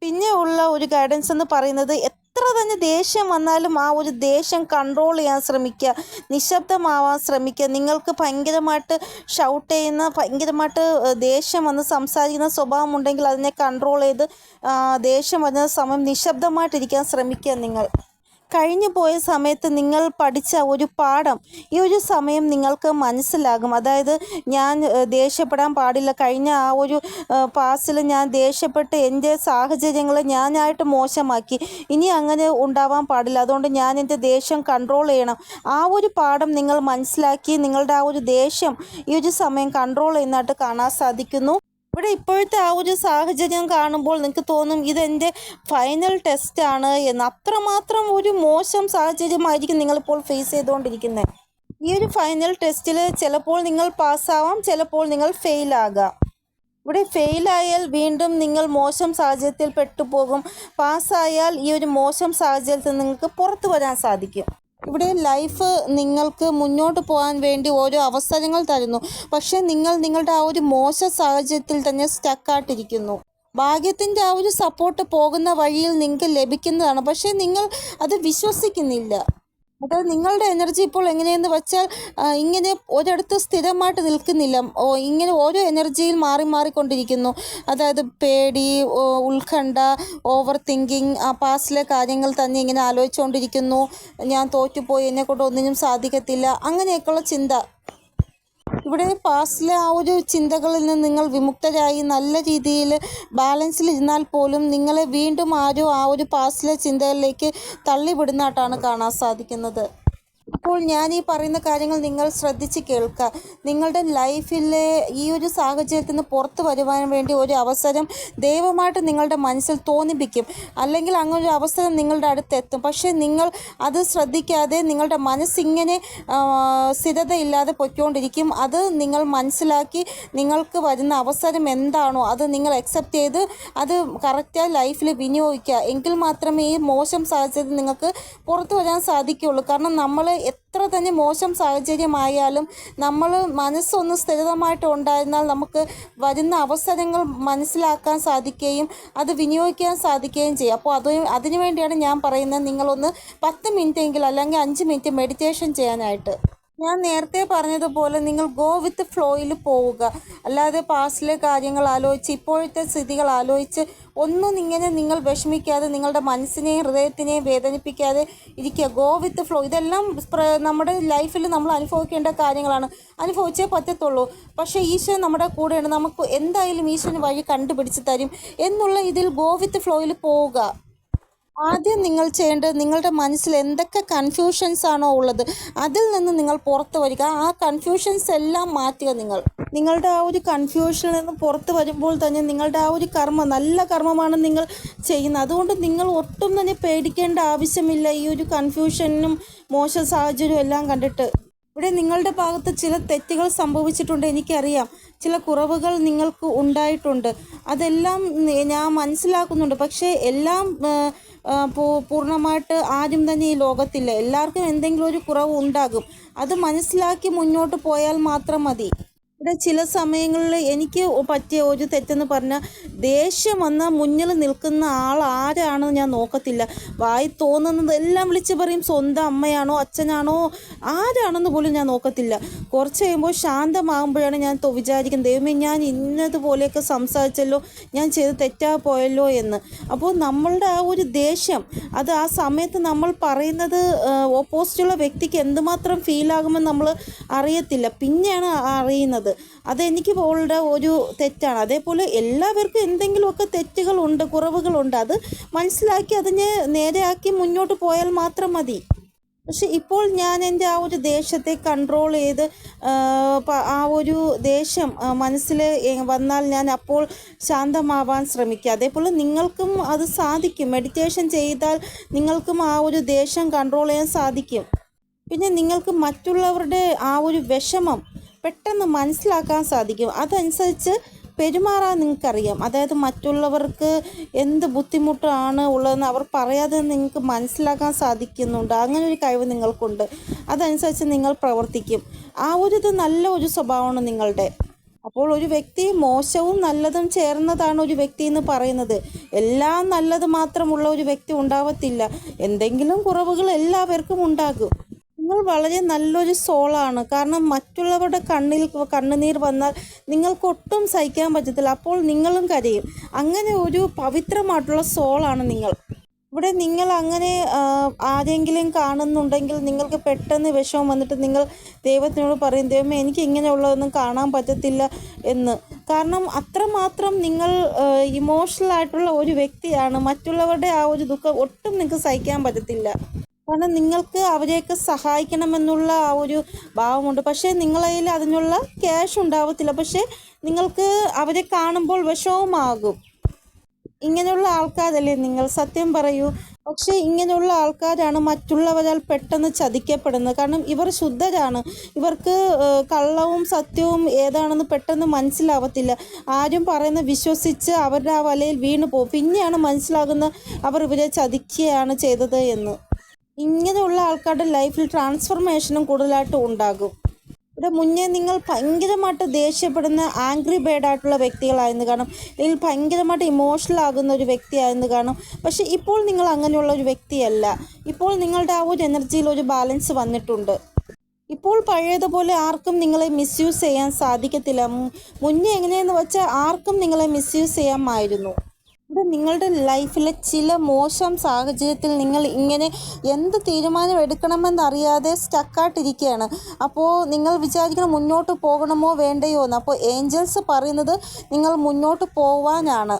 പിന്നെ ഉള്ള ഒരു ഗൈഡൻസ് എന്ന് പറയുന്നത് എത്ര തന്നെ ദേഷ്യം വന്നാലും ആ ഒരു ദേഷ്യം കൺട്രോൾ ചെയ്യാൻ ശ്രമിക്കുക നിശബ്ദമാവാൻ ശ്രമിക്കുക. നിങ്ങൾക്ക് ഭയങ്കരമായിട്ട് ഷൗട്ട് ചെയ്യുന്ന ഭയങ്കരമായിട്ട് ദേഷ്യം വന്ന് സംസാരിക്കുന്ന സ്വഭാവം ഉണ്ടെങ്കിൽ അതിനെ കൺട്രോൾ ചെയ്ത് ദേഷ്യം വരുന്ന സമയം നിശബ്ദമായിട്ടിരിക്കാൻ ശ്രമിക്കുക നിങ്ങൾ. കഴിഞ്ഞു പോയ സമയത്ത് നിങ്ങൾ പഠിച്ച ഒരു പാഠം ഈ ഒരു സമയം നിങ്ങൾക്ക് മനസ്സിലാകും. അതായത് ഞാൻ ദേഷ്യപ്പെടാൻ പാടില്ല. കഴിഞ്ഞ ആ ഒരു പാസിൽ ഞാൻ ദേഷ്യപ്പെട്ട് എന്റെ സാഹചര്യങ്ങളെ ഞാനായിട്ട് മോശമാക്കി. ഇനി അങ്ങനെ ഉണ്ടാവാൻ പാടില്ല. അതുകൊണ്ട് ഞാൻ എന്റെ ദേഷ്യം കൺട്രോൾ ചെയ്യണം. ആ ഒരു പാഠം നിങ്ങൾ മനസ്സിലാക്കി നിങ്ങളുടെ ആ ഒരു ദേഷ്യം ഈ ഒരു സമയം കൺട്രോൾ ചെയ്യുന്നതായിട്ട് കാണാൻ സാധിക്കുന്നു. ഇവിടെ ഇപ്പോഴത്തെ ആ ഒരു സാഹചര്യം കാണുമ്പോൾ നിങ്ങൾക്ക് തോന്നും ഇതെന്റെ ഫൈനൽ ടെസ്റ്റ് ആണ് എന്ന്. അത്രമാത്രം ഒരു മോശം സാഹചര്യമായിരിക്കും നിങ്ങളിപ്പോൾ ഫേസ് ചെയ്തുകൊണ്ടിരിക്കുന്നത്. ഈ ഒരു ഫൈനൽ ടെസ്റ്റിൽ ചിലപ്പോൾ നിങ്ങൾ പാസ്സാവാം ചിലപ്പോൾ നിങ്ങൾ ഫെയിലാകാം ഇവിടെ ഫെയിലായാൽ വീണ്ടും നിങ്ങൾ മോശം സാഹചര്യത്തിൽ പെട്ടുപോകും. പാസ്സായാൽ ഈ ഒരു മോശം സാഹചര്യത്തിൽ നിങ്ങൾക്ക് പുറത്തു വരാൻ സാധിക്കും. ഇവിടെ ലൈഫ് നിങ്ങൾക്ക് മുന്നോട്ട് പോകാൻ വേണ്ടി ഓരോ അവസരങ്ങൾ തരുന്നു. പക്ഷേ നിങ്ങൾ നിങ്ങളുടെ ആ ഒരു മോശ സാഹചര്യത്തിൽ തന്നെ സ്റ്റക്കായിട്ടിരിക്കുന്നു ഭാഗ്യത്തിന്റെ ആ ഒരു സപ്പോർട്ട് പോകുന്ന വഴിയിൽ നിങ്ങൾക്ക് ലഭിക്കുന്നതാണ്. പക്ഷേ നിങ്ങൾ അത് വിശ്വസിക്കുന്നില്ല. അതായത് നിങ്ങളുടെ എനർജി ഇപ്പോൾ എങ്ങനെയെന്ന് വെച്ചാൽ ഇങ്ങനെ ഒരിടത്ത് സ്ഥിരമായിട്ട് നിൽക്കുന്നില്ല. ഓ ഇങ്ങനെ ഓരോ എനർജിയിൽ മാറി മാറിക്കൊണ്ടിരിക്കുന്നു. അതായത് പേടി ഉത്കണ്ഠ ഓവർ തിങ്കിങ് പാസ്റ്റിലെ കാര്യങ്ങൾ തന്നെ ഇങ്ങനെ ആലോചിച്ചുകൊണ്ടിരിക്കുന്നു. ഞാൻ തോറ്റുപോയി എന്നെക്കൊണ്ട് ഒന്നിനും സാധിക്കത്തില്ല. അങ്ങനെയൊക്കെയുള്ള ചിന്ത. ഇവിടെ പാസ്റ്റിലെ ആ ഒരു ചിന്തകളിൽ നിന്ന് നിങ്ങൾ വിമുക്തരായി നല്ല രീതിയിൽ ബാലൻസിൽ ഇരുന്നാൽ പോലും നിങ്ങളെ വീണ്ടും ആരും ആ ഒരു പാസ്റ്റിലെ ചിന്തകളിലേക്ക് തള്ളിവിടുന്നതായിട്ടാണ് കാണാൻ സാധിക്കുന്നത്. അപ്പോൾ ഞാൻ ഈ പറയുന്ന കാര്യങ്ങൾ നിങ്ങൾ ശ്രദ്ധിച്ച് കേൾക്കുക നിങ്ങളുടെ ലൈഫിലെ ഈ ഒരു സാഹചര്യത്തിൽ നിന്ന് പുറത്തു വരുവാൻ വേണ്ടി ഒരു അവസരം ദൈവമായിട്ട് നിങ്ങളുടെ മനസ്സിൽ തോന്നിപ്പിക്കും. അല്ലെങ്കിൽ അങ്ങനെ ഒരു അവസരം നിങ്ങളുടെ അടുത്ത് എത്തും. പക്ഷേ നിങ്ങൾ അത് ശ്രദ്ധിക്കാതെ നിങ്ങളുടെ മനസ്സിങ്ങനെ സ്ഥിരതയില്ലാതെ പൊയ്ക്കൊണ്ടിരിക്കും. അത് നിങ്ങൾ മനസ്സിലാക്കി നിങ്ങൾക്ക് വരുന്ന അവസരം എന്താണോ അത് നിങ്ങൾ അക്സെപ്റ്റ് ചെയ്ത് അത് കറക്റ്റായി ലൈഫിൽ വിനിയോഗിക്കുക. എങ്കിൽ മാത്രമേ ഈ മോശം സാഹചര്യം നിങ്ങൾക്ക് പുറത്തു വരാൻ സാധിക്കുകയുള്ളൂ. കാരണം നമ്മൾ എത്ര തന്നെ മോശം സാഹചര്യമായാലും നമ്മൾ മനസ്സൊന്ന് സ്ഥിരമായിട്ട് ഉണ്ടായിരുന്നാൽ നമുക്ക് വരുന്ന അവസരങ്ങൾ മനസ്സിലാക്കാൻ സാധിക്കുകയും അത് വിനിയോഗിക്കാൻ സാധിക്കുകയും ചെയ്യും. അപ്പോൾ അത് അതിനു വേണ്ടിയാണ് ഞാൻ പറയുന്നത്. നിങ്ങളൊന്ന് പത്ത് മിനിറ്റ് എങ്കിലും അല്ലെങ്കിൽ അഞ്ച് മിനിറ്റ് മെഡിറ്റേഷൻ ചെയ്യാനായിട്ട്. ഞാൻ നേരത്തെ പറഞ്ഞതുപോലെ നിങ്ങൾ ഗോ വിത്ത് ഫ്ലോയിൽ പോവുക. അല്ലാതെ പാസ്റ്റിലെ കാര്യങ്ങൾ ആലോചിച്ച് ഇപ്പോഴത്തെ സ്ഥിതികൾ ആലോചിച്ച് ഒന്നും ഇങ്ങനെ നിങ്ങൾ വിഷമിക്കാതെ നിങ്ങളുടെ മനസ്സിനെയും ഹൃദയത്തിനെയും വേദനിപ്പിക്കാതെ ഇരിക്കുക. ഗോ വിത്ത് ഫ്ലോ ഇതെല്ലാം നമ്മുടെ ലൈഫിൽ നമ്മൾ അനുഭവിക്കേണ്ട കാര്യങ്ങളാണ്. അനുഭവിച്ചേ പറ്റത്തുള്ളൂ. പക്ഷേ ഈശ്വരൻ നമ്മുടെ കൂടെയാണ് നമുക്ക് എന്തായാലും ഈശ്വരൻ വഴി കണ്ടുപിടിച്ച് തരും. എന്നുള്ള ഇതിൽ ഗോ വിത്ത് ഫ്ലോയിൽ പോവുക. ആദ്യം നിങ്ങൾ ചെയ്യേണ്ടത് നിങ്ങളുടെ മനസ്സിൽ എന്തൊക്കെ കൺഫ്യൂഷൻസ് ആണോ ഉള്ളത് അതിൽ നിന്ന് നിങ്ങൾ പുറത്ത് വരിക. ആ കൺഫ്യൂഷൻസ് എല്ലാം മാറ്റുക നിങ്ങൾ. നിങ്ങളുടെ ആ ഒരു കൺഫ്യൂഷനിൽ നിന്ന് പുറത്ത് വരുമ്പോൾ തന്നെ നിങ്ങളുടെ ആ ഒരു കർമ്മം നല്ല കർമ്മമാണ് നിങ്ങൾ ചെയ്യുന്നത്. അതുകൊണ്ട് നിങ്ങൾ ഒട്ടും തന്നെ പേടിക്കേണ്ട ആവശ്യമില്ല ഈ ഒരു കൺഫ്യൂഷനും മോശ സാഹചര്യവും എല്ലാം കണ്ടിട്ട്. ഇവിടെ നിങ്ങളുടെ ഭാഗത്ത് ചില തെറ്റുകൾ സംഭവിച്ചിട്ടുണ്ട് എനിക്കറിയാം. ചില കുറവുകൾ നിങ്ങൾക്ക് ഉണ്ടായിട്ടുണ്ട്. അതെല്ലാം ഞാൻ മനസ്സിലാക്കുന്നുണ്ട്. പക്ഷേ എല്ലാം പൂർണമായിട്ട് ആരും തന്നെ ഈ ലോകത്തില്ല. എല്ലാവർക്കും എന്തെങ്കിലും ഒരു കുറവ് ഉണ്ടാകും. അത് മനസ്സിലാക്കി മുന്നോട്ട് പോയാൽ മാത്രം മതി. ഇവിടെ ചില സമയങ്ങളിൽ എനിക്ക് പറ്റിയ ഒരു തെറ്റെന്ന് പറഞ്ഞാൽ ദേഷ്യം വന്ന മുന്നിൽ നിൽക്കുന്ന ആൾ ആരാണെന്ന് ഞാൻ നോക്കത്തില്ല. വായി തോന്നുന്നത് എല്ലാം വിളിച്ച് പറയും സ്വന്തം അമ്മയാണോ അച്ഛനാണോ ആരാണെന്ന് പോലും ഞാൻ നോക്കത്തില്ല. കുറച്ച് കഴിയുമ്പോൾ ശാന്തമാകുമ്പോഴാണ് ഞാൻ വിചാരിക്കുന്നത് ദൈവമേ ഞാൻ ഇന്നതുപോലെയൊക്കെ സംസാരിച്ചല്ലോ ഞാൻ ചെയ്ത് തെറ്റാ പോയല്ലോ എന്ന്. അപ്പോൾ നമ്മളുടെ ആ ഒരു ദേഷ്യം അത് ആ സമയത്ത് നമ്മൾ പറയുന്നത് ഓപ്പോസിറ്റുള്ള വ്യക്തിക്ക് എന്തുമാത്രം ഫീലാകുമെന്ന് നമ്മൾ അറിയത്തില്ല. പിന്നെയാണ് ആ- അറിയുന്നത് അതെനിക്ക് പോലുള്ള ഒരു തെറ്റാണ്. അതേപോലെ എല്ലാവർക്കും എന്തെങ്കിലുമൊക്കെ തെറ്റുകളുണ്ട് കുറവുകളുണ്ട് അത് മനസ്സിലാക്കി അതിനെ നേരെയാക്കി മുന്നോട്ട് പോയാൽ മാത്രം മതി. പക്ഷെ ഇപ്പോൾ ഞാൻ എന്റെ ആ ഒരു ദേഷ്യത്തെ കൺട്രോൾ ചെയ്ത് ആ, ഒരു ദേഷ്യം മനസ്സിൽ വന്നാൽ ഞാൻ അപ്പോൾ ശാന്തമാവാൻ ശ്രമിക്കുക. അതേപോലെ നിങ്ങൾക്കും അത് സാധിക്കും. മെഡിറ്റേഷൻ ചെയ്താൽ നിങ്ങൾക്കും ആ ഒരു ദേഷ്യം കൺട്രോൾ ചെയ്യാൻ സാധിക്കും. പിന്നെ നിങ്ങൾക്ക് മറ്റുള്ളവരുടെ ആ ഒരു വിഷമം പെട്ടെന്ന് മനസ്സിലാക്കാൻ സാധിക്കും. അതനുസരിച്ച് പെരുമാറാൻ നിങ്ങൾക്കറിയാം. അതായത് മറ്റുള്ളവർക്ക് എന്ത് ബുദ്ധിമുട്ടാണ് ഉള്ളതെന്ന് അവർ പറയാതെ നിങ്ങൾക്ക് മനസ്സിലാക്കാൻ സാധിക്കുന്നുണ്ട്. അങ്ങനെ ഒരു കഴിവ് നിങ്ങൾക്കുണ്ട്. അതനുസരിച്ച് നിങ്ങൾ പ്രവർത്തിക്കും. ആ ഒരു ഇത് നല്ല ഒരു സ്വഭാവമാണ് നിങ്ങളുടെ. അപ്പോൾ ഒരു വ്യക്തി മോശവും നല്ലതും ചേർന്നതാണ് ഒരു വ്യക്തി എന്ന് പറയുന്നത്. എല്ലാം നല്ലത് മാത്രമുള്ള ഒരു വ്യക്തി ഉണ്ടാവത്തില്ല. എന്തെങ്കിലും കുറവുകൾ എല്ലാവർക്കും ഉണ്ടാകും. നിങ്ങൾ വളരെ നല്ലൊരു സോളാണ്. കാരണം മറ്റുള്ളവരുടെ കണ്ണിൽ കണ്ണുനീർ വന്നാൽ നിങ്ങൾക്ക് ഒട്ടും സഹിക്കാൻ പറ്റത്തില്ല. അപ്പോൾ നിങ്ങളും കരയും. അങ്ങനെ ഒരു പവിത്രമായിട്ടുള്ള സോളാണ് നിങ്ങൾ. ഇവിടെ നിങ്ങൾ അങ്ങനെ ആരെങ്കിലും കാണുന്നുണ്ടെങ്കിൽ നിങ്ങൾക്ക് പെട്ടെന്ന് വിഷമം വന്നിട്ട് നിങ്ങൾ ദൈവത്തിനോട് പറയും ദൈവമേ എനിക്ക് ഇങ്ങനെയുള്ളതൊന്നും കാണാൻ പറ്റത്തില്ല എന്ന്. കാരണം അത്രമാത്രം നിങ്ങൾ ഇമോഷണൽ ആയിട്ടുള്ള ഒരു വ്യക്തിയാണ്. മറ്റുള്ളവരുടെ ആ ഒരു ദുഃഖം ഒട്ടും നിങ്ങൾക്ക് സഹിക്കാൻ പറ്റത്തില്ല. കാരണം നിങ്ങൾക്ക് അവരെയൊക്കെ സഹായിക്കണമെന്നുള്ള ആ ഒരു ഭാവമുണ്ട്. പക്ഷേ നിങ്ങളതിൽ അതിനുള്ള ക്യാഷ് ഉണ്ടാവത്തില്ല. പക്ഷേ നിങ്ങൾക്ക് അവരെ കാണുമ്പോൾ വിഷമമാകും. ഇങ്ങനെയുള്ള ആൾക്കാരല്ലേ നിങ്ങൾ? സത്യം പറയൂ. പക്ഷേ ഇങ്ങനെയുള്ള ആൾക്കാരാണ് മറ്റുള്ളവരാൽ പെട്ടെന്ന് ചതിക്കപ്പെടുന്നത്. കാരണം ഇവർ ശുദ്ധരാണ്. ഇവർക്ക് കള്ളവും സത്യവും ഏതാണെന്ന് പെട്ടെന്ന് മനസ്സിലാവത്തില്ല. ആരും പറയുന്ന വിശ്വസിച്ച് അവരുടെ ആ വലയിൽ വീണു പോകും പിന്നെയാണ് മനസ്സിലാകുന്ന അവർ ഇവരെ ചതിക്കുകയാണ് ചെയ്തത് എന്ന്. ഇങ്ങനെയുള്ള ആൾക്കാരുടെ ലൈഫിൽ ട്രാൻസ്ഫർമേഷനും കൂടുതലായിട്ടും ഉണ്ടാകും. ഇവിടെ മുന്നേ നിങ്ങൾ ഭയങ്കരമായിട്ട് ദേഷ്യപ്പെടുന്ന ആംഗ്രി ബേഡായിട്ടുള്ള വ്യക്തികളായിരുന്നു കാണും അല്ലെങ്കിൽ ഭയങ്കരമായിട്ട് ഇമോഷണൽ ആകുന്ന ഒരു വ്യക്തിയായിരുന്നു കാണും പക്ഷെ ഇപ്പോൾ നിങ്ങൾ അങ്ങനെയുള്ള ഒരു വ്യക്തിയല്ല. ഇപ്പോൾ നിങ്ങളുടെ ആ ഒരു എനർജിയിൽ ഒരു ബാലൻസ് വന്നിട്ടുണ്ട്. ഇപ്പോൾ പഴയതുപോലെ ആർക്കും നിങ്ങളെ മിസ്യൂസ് ചെയ്യാൻ സാധിക്കത്തില്ല. മുന്നേ എങ്ങനെയെന്ന് വെച്ചാൽ ആർക്കും നിങ്ങളെ മിസ്യൂസ് ചെയ്യാമായിരുന്നു. ഇവിടെ നിങ്ങളുടെ ലൈഫിലെ ചില മോശം സാഹചര്യത്തിൽ നിങ്ങൾ ഇങ്ങനെ എന്ത് തീരുമാനം എടുക്കണമെന്നറിയാതെ സ്റ്റക്കായിട്ടിരിക്കുകയാണ്. അപ്പോൾ നിങ്ങൾ വിചാരിക്കണം മുന്നോട്ട് പോകണമോ വേണ്ടയോ എന്ന്. അപ്പോൾ ഏഞ്ചൽസ് പറയുന്നത് നിങ്ങൾ മുന്നോട്ട് പോവാനാണ്.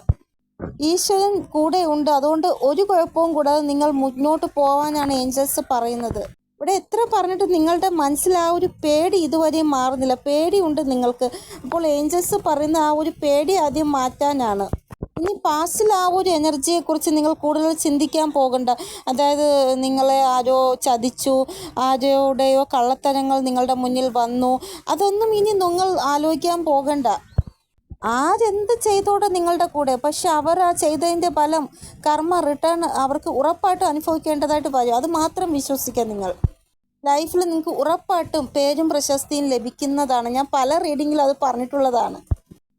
ഈശ്വരൻ കൂടെ ഉണ്ട്. അതുകൊണ്ട് ഒരു കുഴപ്പവും കൂടാതെ നിങ്ങൾ മുന്നോട്ട് പോവാനാണ് ഏഞ്ചൽസ് പറയുന്നത്. ഇവിടെ എത്ര പറഞ്ഞിട്ട് നിങ്ങളുടെ മനസ്സിൽ ആ ഒരു പേടി ഇതുവരെ മാറുന്നില്ല. പേടിയുണ്ട് നിങ്ങൾക്ക്. അപ്പോൾ ഏഞ്ചൽസ് പറയുന്ന ആ ഒരു പേടി ആദ്യം മാറ്റാനാണ്. ഇനി പാസ്റ്റിൽ ആ ഒരു എനർജിയെക്കുറിച്ച് നിങ്ങൾ കൂടുതൽ ചിന്തിക്കാൻ പോകണ്ട. അതായത് നിങ്ങളെ ആരോ ചതിച്ചു ആരോടെയോ കള്ളത്തരങ്ങൾ നിങ്ങളുടെ മുന്നിൽ വന്നു. അതൊന്നും ഇനി നിങ്ങൾ ആലോചിക്കാൻ പോകണ്ട. ആരെന്ത് ചെയ്തോടെ നിങ്ങളുടെ കൂടെ? പക്ഷെ അവർ ആ ചെയ്തതിന്റെ ഫലം കർമ്മ റിട്ടേൺ അവർക്ക് ഉറപ്പായിട്ടും അനുഭവിക്കേണ്ടതായിട്ട് വരും. അത് മാത്രം വിശ്വസിക്കുക നിങ്ങൾ. ലൈഫിൽ നിങ്ങൾക്ക് ഉറപ്പായിട്ടും പേരും പ്രശസ്തിയും ലഭിക്കുന്നതാണ്. ഞാൻ പല റീഡിങ്ങിലും അത് പറഞ്ഞിട്ടുള്ളതാണ്.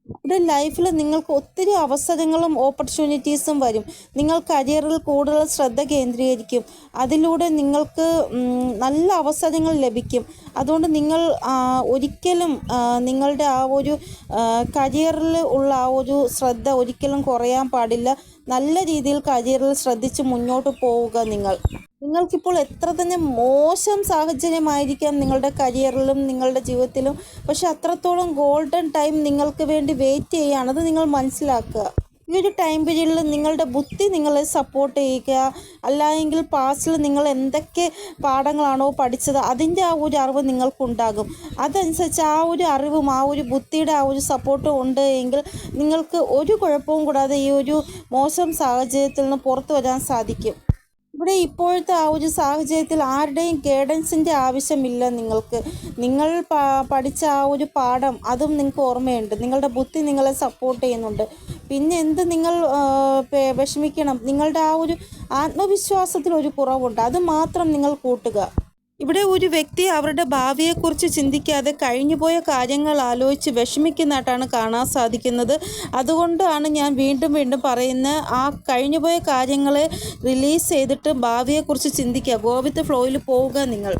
ഇവിടെ ലൈഫിൽ നിങ്ങൾക്ക് ഒത്തിരി അവസരങ്ങളും ഓപ്പർച്യൂണിറ്റീസും വരും. നിങ്ങൾ കരിയറിൽ കൂടുതൽ ശ്രദ്ധ കേന്ദ്രീകരിക്കും. അതിലൂടെ നിങ്ങൾക്ക് നല്ല അവസരങ്ങൾ ലഭിക്കും. അതുകൊണ്ട് നിങ്ങൾ ഒരിക്കലും നിങ്ങളുടെ ആ ഒരു കരിയറിൽ ഉള്ള ആ ഒരു ശ്രദ്ധ ഒരിക്കലും കുറയാൻ പാടില്ല. നല്ല രീതിയിൽ കരിയറിൽ ശ്രദ്ധിച്ച് മുന്നോട്ട് പോവുക നിങ്ങൾ. നിങ്ങൾക്കിപ്പോൾ എത്ര തന്നെ മോശം സാഹചര്യമായിരിക്കാം നിങ്ങളുടെ കരിയറിലും നിങ്ങളുടെ ജീവിതത്തിലും പക്ഷെ അത്രത്തോളം ഗോൾഡൻ ടൈം നിങ്ങൾക്ക് വേണ്ടി വെയിറ്റ് ചെയ്യുകയാണ്. അത് നിങ്ങൾ മനസ്സിലാക്കുക. ഈ ഒരു ടൈം പീരീഡിൽ നിങ്ങളുടെ ബുദ്ധി നിങ്ങളെ സപ്പോർട്ട് ചെയ്യുക. അല്ലായെങ്കിൽ പാസ്റ്റിൽ നിങ്ങൾ എന്തൊക്കെ പാഠങ്ങളാണോ പഠിച്ചത് അതിന്റെ ആ ഒരു അറിവ് നിങ്ങൾക്കുണ്ടാകും. അതനുസരിച്ച് ആ ഒരു അറിവും ആ ഒരു ബുദ്ധിയുടെ ആ ഒരു സപ്പോർട്ടും ഉണ്ട് എങ്കിൽ നിങ്ങൾക്ക് ഒരു കുഴപ്പവും കൂടാതെ ഈ ഒരു മോശം സാഹചര്യത്തിൽ നിന്ന് പുറത്തു വരാൻ സാധിക്കും. ഇവിടെ ഇപ്പോഴത്തെ ആ ഒരു സാഹചര്യത്തിൽ ആരുടെയും ഗൈഡൻസിന്റെ ആവശ്യമില്ല നിങ്ങൾക്ക്. നിങ്ങൾ പഠിച്ച ആ ഒരു പാഠം അതും നിങ്ങൾക്ക് ഓർമ്മയുണ്ട്. നിങ്ങളുടെ ബുദ്ധി നിങ്ങളെ സപ്പോർട്ട് ചെയ്യുന്നുണ്ട്. പിന്നെ എന്ത് നിങ്ങൾ വിഷമിക്കണം. നിങ്ങളുടെ ആ ഒരു ആത്മവിശ്വാസത്തിൽ ഒരു കുറവുണ്ട്. അത് മാത്രം നിങ്ങൾ കൂട്ടുക. ഇവിടെ ഒരു വ്യക്തി അവരുടെ ഭാവിയെക്കുറിച്ച് ചിന്തിക്കാതെ കഴിഞ്ഞുപോയ കാര്യങ്ങൾ ആലോചിച്ച് വിഷമിക്കുന്നതായിട്ടാണ് കാണാൻ സാധിക്കുന്നത്. അതുകൊണ്ടാണ് ഞാൻ വീണ്ടും വീണ്ടും പറയുന്ന ആ കഴിഞ്ഞുപോയ കാര്യങ്ങളെ റിലീസ് ചെയ്തിട്ട് ഭാവിയെക്കുറിച്ച് ചിന്തിക്കുക. ഗോവിത്ത് ഫ്ലോയിൽ പോവുക നിങ്ങൾ.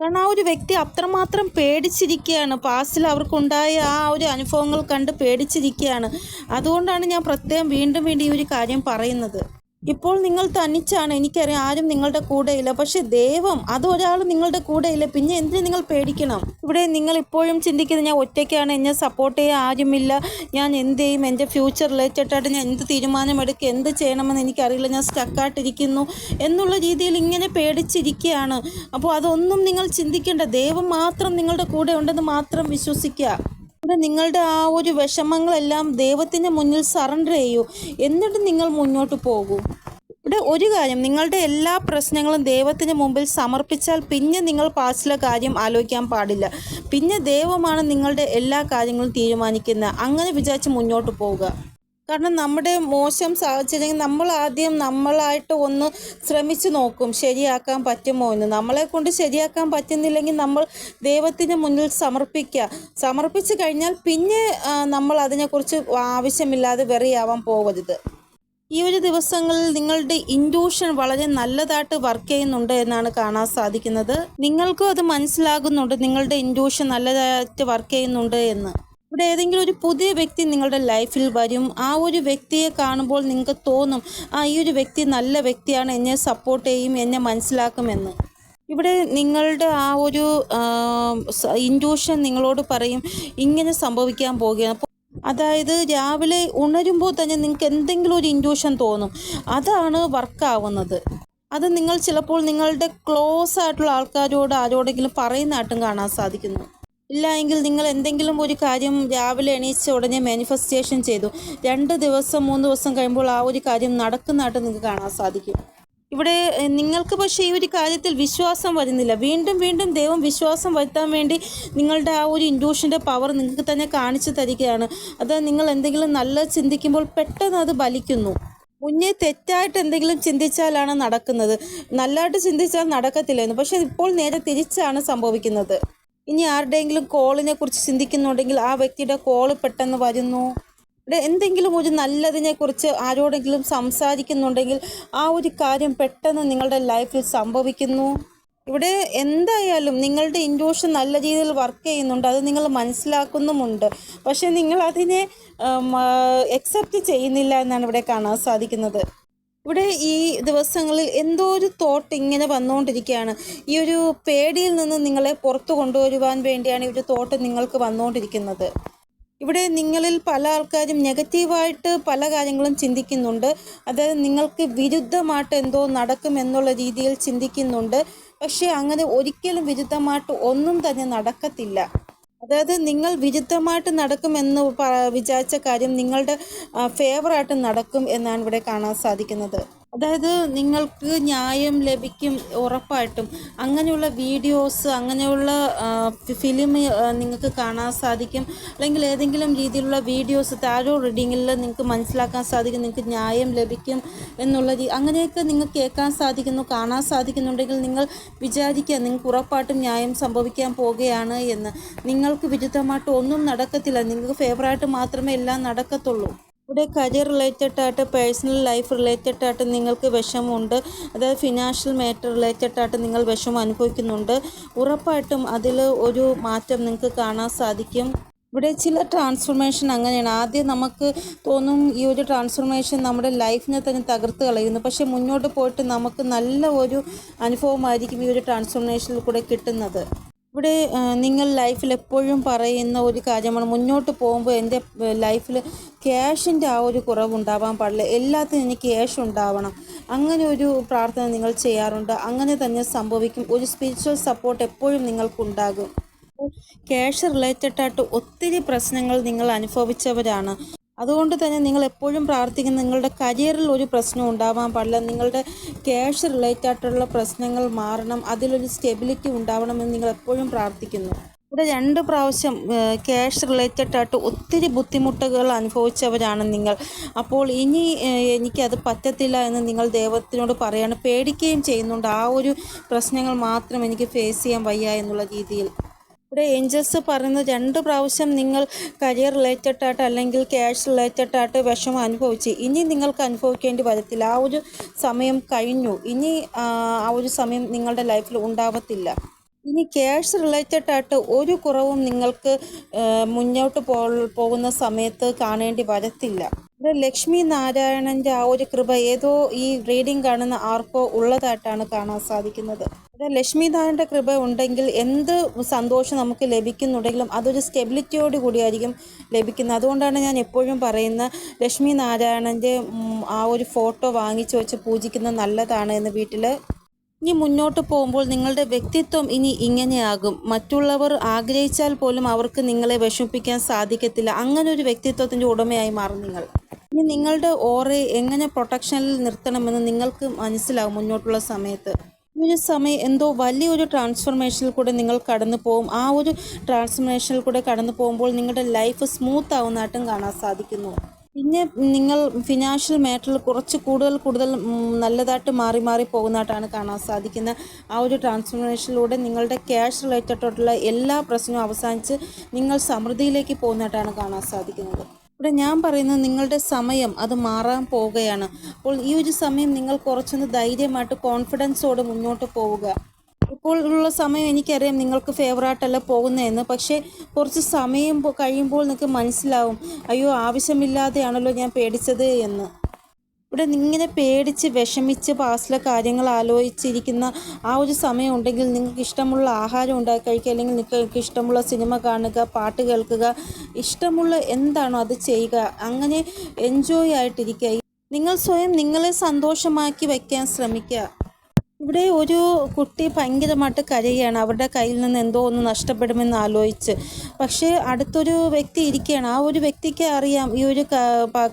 കാരണം ആ ഒരു വ്യക്തി അത്രമാത്രം പേടിച്ചിരിക്കുകയാണ്. പാസ്റ്റിൽ അവർക്കുണ്ടായ ആ ഒരു അനുഭവങ്ങൾ കണ്ട് പേടിച്ചിരിക്കുകയാണ്. അതുകൊണ്ടാണ് ഞാൻ പ്രത്യേകം വീണ്ടും വീണ്ടും ഈ ഒരു കാര്യം പറയുന്നത്. ഇപ്പോൾ നിങ്ങൾ തനിച്ചാണ്. എനിക്കറിയാം ആരും നിങ്ങളുടെ കൂടെയില്ല. പക്ഷെ ദൈവം അത് ഒരാൾ നിങ്ങളുടെ കൂടെയില്ല. പിന്നെ എന്തിനു നിങ്ങൾ പേടിക്കണം? ഇവിടെ നിങ്ങൾ ഇപ്പോഴും ചിന്തിക്കുന്നത് ഞാൻ ഒറ്റയ്ക്കാണ് എന്നെ സപ്പോർട്ട് ചെയ്യാൻ ആരുമില്ല. ഞാൻ എന്ത് ചെയ്യും? എന്റെ ഫ്യൂച്ചർ റിലേറ്റഡ് ആയിട്ട് ഞാൻ എന്ത് തീരുമാനമെടുക്കും? എന്ത് ചെയ്യണമെന്ന് എനിക്കറിയില്ല. ഞാൻ സ്റ്റക്കായിട്ടിരിക്കുന്നു എന്നുള്ള രീതിയിൽ ഇങ്ങനെ പേടിച്ചിരിക്കുകയാണ്. അപ്പോൾ അതൊന്നും നിങ്ങൾ ചിന്തിക്കേണ്ട. ദൈവം മാത്രം നിങ്ങളുടെ കൂടെ ഉണ്ടെന്ന് മാത്രം വിശ്വസിക്കുക. ഇവിടെ നിങ്ങളുടെ ആ ഒരു വിഷമങ്ങളെല്ലാം ദൈവത്തിന്റെ മുന്നിൽ സറണ്ടർ ചെയ്യൂ. എന്നിട്ട് നിങ്ങൾ മുന്നോട്ട് പോകൂ. ഇവിടെ ഒരു കാര്യം നിങ്ങളുടെ എല്ലാ പ്രശ്നങ്ങളും ദൈവത്തിന് മുമ്പിൽ സമർപ്പിച്ചാൽ പിന്നെ നിങ്ങൾ പാസ്റ്റിലെ കാര്യം ആലോചിക്കാൻ പാടില്ല. പിന്നെ ദൈവമാണ് നിങ്ങളുടെ എല്ലാ കാര്യങ്ങളും തീരുമാനിക്കുന്നത്. അങ്ങനെ വിചാരിച്ച് മുന്നോട്ട് പോവുക. കാരണം നമ്മുടെ മോശം സാഹചര്യം നമ്മൾ ആദ്യം നമ്മളായിട്ട് ഒന്ന് ശ്രമിച്ചു നോക്കും ശരിയാക്കാൻ പറ്റുമോ എന്ന്. നമ്മളെ കൊണ്ട് ശരിയാക്കാൻ പറ്റുന്നില്ലെങ്കിൽ നമ്മൾ ദൈവത്തിന് മുന്നിൽ സമർപ്പിക്കുക. സമർപ്പിച്ചു കഴിഞ്ഞാൽ പിന്നെ നമ്മൾ അതിനെക്കുറിച്ച് ആവശ്യമില്ലാതെ വെറിയാവാൻ പോകരുത് ഈ ഒരു ദിവസങ്ങളിൽ നിങ്ങളുടെ ഇൻഡ്യൂഷൻ വളരെ നല്ലതായിട്ട് വർക്ക് ചെയ്യുന്നുണ്ട് എന്നാണ് കാണാൻ സാധിക്കുന്നത്. നിങ്ങൾക്കും അത് മനസ്സിലാകുന്നുണ്ട് നിങ്ങളുടെ ഇൻഡ്യൂഷൻ നല്ലതായിട്ട് വർക്ക് ചെയ്യുന്നുണ്ട് എന്ന്. ഇവിടെ ഏതെങ്കിലും ഒരു പുതിയ വ്യക്തി നിങ്ങളുടെ ലൈഫിൽ വരും. ആ ഒരു വ്യക്തിയെ കാണുമ്പോൾ നിങ്ങൾക്ക് തോന്നും ആ ഈ ഒരു വ്യക്തി നല്ല വ്യക്തിയാണ് എന്നെ സപ്പോർട്ട് ചെയ്യും എന്നെ മനസ്സിലാക്കുമെന്ന് ഇവിടെ നിങ്ങളുടെ ആ ഒരു ഇൻഡ്യൂഷൻ നിങ്ങളോട് പറയും ഇങ്ങനെ സംഭവിക്കാൻ അപ്പോൾ അതായത് രാവിലെ ഉണരുമ്പോൾ തന്നെ നിങ്ങൾക്ക് എന്തെങ്കിലും ഒരു ഇൻഡ്യൂഷൻ തോന്നും. അതാണ് വർക്കാവുന്നത് അത് നിങ്ങൾ ചിലപ്പോൾ നിങ്ങളുടെ ക്ലോസ് ആയിട്ടുള്ള ആൾക്കാരോട് ആരോടെങ്കിലും പറയുന്നതായിട്ടും കാണാൻ സാധിക്കുന്നു. ഇല്ല എങ്കിൽ നിങ്ങൾ എന്തെങ്കിലും ഒരു കാര്യം രാവിലെ എണീച്ച ഉടനെ മാനിഫെസ്റ്റേഷൻ ചെയ്തു. രണ്ട് ദിവസം മൂന്ന് ദിവസം കഴിയുമ്പോൾ ആ ഒരു കാര്യം നടക്കുന്നതായിട്ട് നിങ്ങൾക്ക് കാണാൻ സാധിക്കും. ഇവിടെ നിങ്ങൾക്ക് പക്ഷേ ഈ ഒരു കാര്യത്തിൽ വിശ്വാസം വരുന്നില്ല. വീണ്ടും വീണ്ടും ദൈവം വിശ്വാസം വരുത്താൻ വേണ്ടി നിങ്ങളുടെ ആ ഒരു ഇൻഡ്യൂഷന്റെ പവർ നിങ്ങൾക്ക് തന്നെ കാണിച്ചു തരികയാണ്. അത് നിങ്ങൾ എന്തെങ്കിലും നല്ല ചിന്തിക്കുമ്പോൾ പെട്ടെന്ന് അത് ബലിക്കുന്നു മുന്നേ തെറ്റായിട്ട് എന്തെങ്കിലും ചിന്തിച്ചാലാണ് നടക്കുന്നത്. നല്ലതായിട്ട് ചിന്തിച്ചാൽ നടക്കത്തില്ലായിരുന്നു. പക്ഷേ ഇപ്പോൾ നേരെ തിരിച്ചാണ് സംഭവിക്കുന്നത്. ഇനി ആരുടെയെങ്കിലും കോളിനെ കുറിച്ച് ചിന്തിക്കുന്നുണ്ടെങ്കിൽ ആ വ്യക്തിയുടെ കോൾ പെട്ടെന്ന് വരുന്നു. ഇവിടെ എന്തെങ്കിലും ഒരു നല്ലതിനെക്കുറിച്ച് ആരോടെങ്കിലും സംസാരിക്കുന്നുണ്ടെങ്കിൽ ആ ഒരു കാര്യം പെട്ടെന്ന് നിങ്ങളുടെ ലൈഫിൽ സംഭവിക്കുന്നു. ഇവിടെ എന്തായാലും നിങ്ങളുടെ ഇൻഡ്യൂഷൻ നല്ല രീതിയിൽ വർക്ക് ചെയ്യുന്നുണ്ട്. അത് നിങ്ങൾ മനസ്സിലാക്കുന്നുമുണ്ട്. പക്ഷേ നിങ്ങൾ അതിനെ എക്സെപ്റ്റ് ചെയ്യുന്നില്ല എന്നാണ് ഇവിടെ കാണാൻ സാധിക്കുന്നത്. ഇവിടെ ഈ ദിവസങ്ങളിൽ എന്തോ ഒരു തോട്ട് ഇങ്ങനെ വന്നുകൊണ്ടിരിക്കുകയാണ്. ഈ ഒരു പേടിയിൽ നിന്ന് നിങ്ങളെ പുറത്തു കൊണ്ടുവരുവാൻ വേണ്ടിയാണ് ഈ ഒരു തോട്ട് നിങ്ങൾക്ക് വന്നുകൊണ്ടിരിക്കുന്നത്. ഇവിടെ നിങ്ങളിൽ പല ആൾക്കാരും നെഗറ്റീവായിട്ട് പല കാര്യങ്ങളും ചിന്തിക്കുന്നുണ്ട്. അതായത് നിങ്ങൾക്ക് വിരുദ്ധമായിട്ട് എന്തോ നടക്കും എന്നുള്ള രീതിയിൽ ചിന്തിക്കുന്നുണ്ട്. പക്ഷേ അങ്ങനെ ഒരിക്കലും വിരുദ്ധമായിട്ട് ഒന്നും തന്നെ നടക്കത്തില്ല. അതായത് നിങ്ങൾ വിരുദ്ധമായിട്ട് നടക്കുമെന്ന് വിചാരിച്ച കാര്യം നിങ്ങളുടെ ഫേവറായിട്ട് നടക്കും എന്നാണ് ഇവിടെ കാണാൻ സാധിക്കുന്നത്. അതായത് നിങ്ങൾക്ക് ന്യായം ലഭിക്കും ഉറപ്പായിട്ടും. അങ്ങനെയുള്ള വീഡിയോസ് അങ്ങനെയുള്ള ഫിലിം നിങ്ങൾക്ക് കാണാൻ സാധിക്കും. അല്ലെങ്കിൽ ഏതെങ്കിലും രീതിയിലുള്ള വീഡിയോസ് താരോ റീഡിങ്ങിൽ നിങ്ങൾക്ക് മനസ്സിലാക്കാൻ സാധിക്കും നിങ്ങൾക്ക് ന്യായം ലഭിക്കും എന്നുള്ള അങ്ങനെയൊക്കെ നിങ്ങൾക്ക് കേൾക്കാൻ സാധിക്കുന്നു കാണാൻ സാധിക്കുന്നുണ്ടെങ്കിൽ നിങ്ങൾ വിചാരിക്കുക നിങ്ങൾക്ക് ഉറപ്പായിട്ടും ന്യായം സംഭവിക്കാൻ പോവുകയാണ് എന്ന്. നിങ്ങൾക്ക് വിരുദ്ധമായിട്ട് ഒന്നും നടക്കത്തില്ല. നിങ്ങൾക്ക് ഫേവറായിട്ട് മാത്രമേ എല്ലാം നടക്കത്തുള്ളൂ. ഇവിടെ കരിയർ റിലേറ്റഡ് ആയിട്ട് പേഴ്സണൽ ലൈഫ് റിലേറ്റഡ് ആയിട്ട് നിങ്ങൾക്ക് വിഷമമുണ്ട്. അതായത് ഫിനാൻഷ്യൽ മാറ്റർ റിലേറ്റഡ് ആയിട്ട് നിങ്ങൾ വിഷമം അനുഭവിക്കുന്നുണ്ട്. ഉറപ്പായിട്ടും അതിൽ ഒരു മാറ്റം നിങ്ങൾക്ക് കാണാൻ സാധിക്കും. ഇവിടെ ചില ട്രാൻസ്ഫോർമേഷൻ അങ്ങനെയാണ്. ആദ്യം നമുക്ക് തോന്നും ഈ ഒരു ട്രാൻസ്ഫോർമേഷൻ നമ്മുടെ ലൈഫിനെ തന്നെ തകർത്ത് കളയുന്നു. പക്ഷേ മുന്നോട്ട് പോയിട്ട് നമുക്ക് നല്ല ഒരു അനുഭവമായിരിക്കും ഈ ഒരു ട്രാൻസ്ഫോർമേഷനിൽ കൂടെ കിട്ടുന്നത്. ഇവിടെ നിങ്ങൾ ലൈഫിൽ എപ്പോഴും പറയുന്ന ഒരു കാര്യമാണ് മുന്നോട്ട് പോകുമ്പോൾ എന്റെ ലൈഫിൽ ക്യാഷിന്റെ ആ ഒരു കുറവുണ്ടാവാൻ പാടില്ല. എല്ലാത്തിനും എനിക്ക് ക്യാഷ് ഉണ്ടാവണം. അങ്ങനെ ഒരു പ്രാർത്ഥന നിങ്ങൾ ചെയ്യാറുണ്ട്. അങ്ങനെ തന്നെ സംഭവിക്കും. ഒരു സ്പിരിച്വൽ സപ്പോർട്ട് എപ്പോഴും നിങ്ങൾക്കുണ്ടാകും. ക്യാഷ് റിലേറ്റഡ് ആയിട്ട് ഒത്തിരി പ്രശ്നങ്ങൾ നിങ്ങൾ അനുഭവിച്ചവരാണ്. അതുകൊണ്ട് തന്നെ നിങ്ങൾ എപ്പോഴും പ്രാർത്ഥിക്കുന്ന നിങ്ങളുടെ കരിയറിൽ ഒരു പ്രശ്നം ഉണ്ടാവാൻ പാടില്ല. നിങ്ങളുടെ ക്യാഷ് റിലേറ്റഡ് ആയിട്ടുള്ള പ്രശ്നങ്ങൾ മാറണം. അതിലൊരു സ്റ്റെബിലിറ്റി ഉണ്ടാവണമെന്ന് നിങ്ങൾ എപ്പോഴും പ്രാർത്ഥിക്കുന്നു. ഇവിടെ രണ്ട് പ്രാവശ്യം ക്യാഷ് റിലേറ്റഡ് ആയിട്ട് ഒത്തിരി ബുദ്ധിമുട്ടുകൾ അനുഭവിച്ചവരാണ് നിങ്ങൾ. അപ്പോൾ ഇനി എനിക്കത് പറ്റത്തില്ല എന്ന് നിങ്ങൾ ദൈവത്തിനോട് പറയാണ്. പേടിക്കുകയും ചെയ്യുന്നുണ്ട്. ആ ഒരു പ്രശ്നങ്ങൾ മാത്രം എനിക്ക് ഫേസ് ചെയ്യാൻ വയ്യ എന്നുള്ള രീതിയിൽ. ഇവിടെ ഏഞ്ചൽസ് പറയുന്നത് രണ്ട് പ്രാവശ്യം നിങ്ങൾ കരിയർ റിലേറ്റഡ് ആയിട്ട് അല്ലെങ്കിൽ ക്യാഷ് റിലേറ്റഡ് ആയിട്ട് വിഷമം അനുഭവിച്ച്. ഇനി നിങ്ങൾക്ക് അനുഭവിക്കേണ്ടി വരത്തില്ല. ആ ഒരു സമയം കഴിഞ്ഞു. ഇനി ആ ഒരു സമയം നിങ്ങളുടെ ലൈഫിൽ ഉണ്ടാവത്തില്ല. ഇനി ക്യാഷ് റിലേറ്റഡ് ആയിട്ട് ഒരു കുറവും നിങ്ങൾക്ക് മുന്നോട്ട് പോകുന്ന സമയത്ത് കാണേണ്ടി വരത്തില്ല. ലക്ഷ്മി നാരായണന്റെ ആ ഒരു കൃപ ഏതോ ഈ റീഡിംഗ് കാണുന്ന ആർക്കോ ഉള്ളതായിട്ടാണ് കാണാൻ സാധിക്കുന്നത്. ലക്ഷ്മി നാരായണന്റെ കൃപ ഉണ്ടെങ്കിൽ എന്ത് സന്തോഷം നമുക്ക് ലഭിക്കുന്നുണ്ടെങ്കിലും അതൊരു സ്റ്റെബിലിറ്റിയോട് കൂടിയായിരിക്കും ലഭിക്കുന്നത്. അതുകൊണ്ടാണ് ഞാൻ എപ്പോഴും പറയുന്ന ലക്ഷ്മി നാരായണന്റെ ആ ഒരു ഫോട്ടോ വാങ്ങിച്ചു വെച്ച് പൂജിക്കുന്നത് നല്ലതാണ് എന്ന് വീട്ടിൽ ഇനി മുന്നോട്ട് പോകുമ്പോൾ നിങ്ങളുടെ വ്യക്തിത്വം ഇനി ഇങ്ങനെയാകും. മറ്റുള്ളവർ ആഗ്രഹിച്ചാൽ പോലും അവർക്ക് നിങ്ങളെ വിഷമിപ്പിക്കാൻ സാധിക്കത്തില്ല. അങ്ങനെ ഒരു വ്യക്തിത്വത്തിന്റെ ഉടമയായി മാറും നിങ്ങൾ. ഇനി നിങ്ങളുടെ ഓറെ എങ്ങനെ പ്രൊട്ടക്ഷനിൽ നിർത്തണമെന്ന് നിങ്ങൾക്ക് മനസ്സിലാവും മുന്നോട്ടുള്ള സമയത്ത്. ഒരു സമയം എന്തോ വലിയൊരു ട്രാൻസ്ഫോർമേഷനിൽ കൂടെ നിങ്ങൾ കടന്നു പോകും. ആ ഒരു ട്രാൻസ്ഫോർമേഷനിൽ കൂടെ കടന്നു പോകുമ്പോൾ നിങ്ങളുടെ ലൈഫ് സ്മൂത്ത് ആവുന്നതായിട്ടും കാണാൻ സാധിക്കുന്നു. പിന്നെ നിങ്ങൾ ഫിനാൻഷ്യൽ മാറ്ററിൽ കുറച്ച് കൂടുതൽ കൂടുതൽ നല്ലതായിട്ട് മാറി മാറി പോകുന്നതായിട്ടാണ് കാണാൻ സാധിക്കുന്നത്. ആ ഒരു ട്രാൻസ്ഫോർമേഷനിലൂടെ നിങ്ങളുടെ ക്യാഷ് റിലേറ്റഡ് ആയിട്ടുള്ള എല്ലാ പ്രശ്നവും അവസാനിച്ച് നിങ്ങൾ സമൃദ്ധിയിലേക്ക് പോകുന്നതായിട്ടാണ് കാണാൻ സാധിക്കുന്നത്. ഇവിടെ ഞാൻ പറയുന്നത് നിങ്ങളുടെ സമയം അത് മാറാൻ പോവുകയാണ്. അപ്പോൾ ഈ ഒരു സമയം നിങ്ങൾ കുറച്ചൊന്ന് ധൈര്യമായിട്ട് കോൺഫിഡൻസോടെ മുന്നോട്ട് പോവുക. ഇപ്പോൾ ഉള്ള സമയം എനിക്കറിയാം നിങ്ങൾക്ക് ഫേവറായിട്ടല്ല പോകുന്നതെന്ന്. പക്ഷേ കുറച്ച് സമയം കഴിയുമ്പോൾ നിങ്ങൾക്ക് മനസ്സിലാവും. അയ്യോ ആവശ്യമില്ലാതെയാണല്ലോ ഞാൻ പേടിച്ചത് എന്ന്. ഇവിടെ ഇങ്ങനെ പേടിച്ച് വിഷമിച്ച് പാസ്റ്റിലെ കാര്യങ്ങൾ ആലോചിച്ചിരിക്കുന്ന ആ ഒരു സമയം ഉണ്ടെങ്കിൽ നിങ്ങൾക്ക് ഇഷ്ടമുള്ള ആഹാരം ഉണ്ടാക്കി കഴിക്കുക. അല്ലെങ്കിൽ നിങ്ങൾക്ക് ഇഷ്ടമുള്ള സിനിമ കാണുക പാട്ട് കേൾക്കുക. ഇഷ്ടമുള്ള എന്താണോ അത് ചെയ്യുക. അങ്ങനെ എൻജോയ് ആയിട്ടിരിക്കുക. നിങ്ങൾ സ്വയം നിങ്ങളെ സന്തോഷമാക്കി വയ്ക്കാൻ ശ്രമിക്കുക. ഇവിടെ ഒരു കുട്ടി ഭയങ്കരമായിട്ട് കരയുകയാണ് അവരുടെ കയ്യിൽ നിന്ന് എന്തോ ഒന്ന് നഷ്ടപ്പെടുമെന്ന് ആലോചിച്ച്. പക്ഷേ അടുത്തൊരു വ്യക്തി ഇരിക്കുകയാണ്. ആ ഒരു വ്യക്തിക്ക് അറിയാം ഈ ഒരു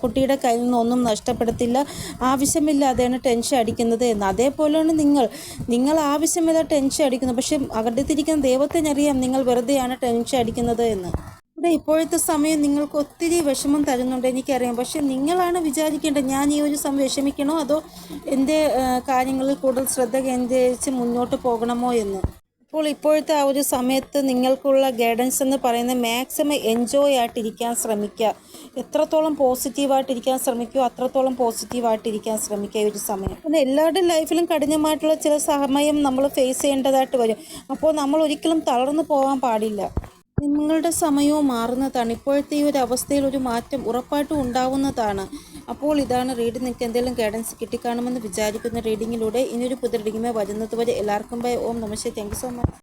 കുട്ടിയുടെ കയ്യിൽ നിന്ന് ഒന്നും നഷ്ടപ്പെടത്തില്ല. ആവശ്യമില്ലാതെയാണ് ടെൻഷൻ അടിക്കുന്നത് എന്ന്. അതേപോലെയാണ് നിങ്ങൾ. നിങ്ങൾ ആവശ്യമില്ലാതെ ടെൻഷൻ അടിക്കുന്നു. പക്ഷേ അവരുടെ തിരിക്കുന്ന ദൈവത്തിനറിയാം നിങ്ങൾ വെറുതെയാണ് ടെൻഷൻ അടിക്കുന്നത് എന്ന്. ഇവിടെ ഇപ്പോഴത്തെ സമയം നിങ്ങൾക്ക് ഒത്തിരി വിഷമം തരുന്നുണ്ട് എനിക്കറിയാം. പക്ഷെ നിങ്ങളാണ് വിചാരിക്കേണ്ടത് ഞാൻ ഈ ഒരു സമയം വിഷമിക്കണോ അതോ എന്റെ കാര്യങ്ങളിൽ കൂടുതൽ ശ്രദ്ധ കേന്ദ്രീകരിച്ച് മുന്നോട്ട് പോകണമോ എന്ന്. അപ്പോൾ ഇപ്പോഴത്തെ ആ ഒരു സമയത്ത് നിങ്ങൾക്കുള്ള ഗൈഡൻസ് എന്ന് പറയുന്നത് മാക്സിമം എൻജോയ് ആയിട്ടിരിക്കാൻ ശ്രമിക്കുക. എത്രത്തോളം പോസിറ്റീവായിട്ടിരിക്കാൻ ശ്രമിക്കുമോ അത്രത്തോളം പോസിറ്റീവായിട്ടിരിക്കാൻ ശ്രമിക്കുക ഈ ഒരു സമയം. പിന്നെ എല്ലാവരുടെയും ലൈഫിലും കഠിനമായിട്ടുള്ള ചില സമയം നമ്മൾ ഫേസ് ചെയ്യേണ്ടതായിട്ട് വരും. അപ്പോൾ നമ്മൾ ഒരിക്കലും തളർന്നു പോകാൻ പാടില്ല. നിങ്ങളുടെ സമയവും മാറുന്നതാണ്. ഇപ്പോഴത്തെ ഈ ഒരു അവസ്ഥയിൽ ഒരു മാറ്റം ഉറപ്പായിട്ടും ഉണ്ടാവുന്നതാണ്. അപ്പോൾ ഇതാണ് റീഡ് നിങ്ങൾക്ക് എന്തെങ്കിലും ഗൈഡൻസ് കിട്ടിക്കാണുമെന്ന് വിചാരിക്കുന്ന റീഡിങ്ങിലൂടെ ഇനിയൊരു പുതിയ റീഡിങ്ങുമായി വരുന്നത് വരെ എല്ലാവർക്കും bye Om namaste thank so much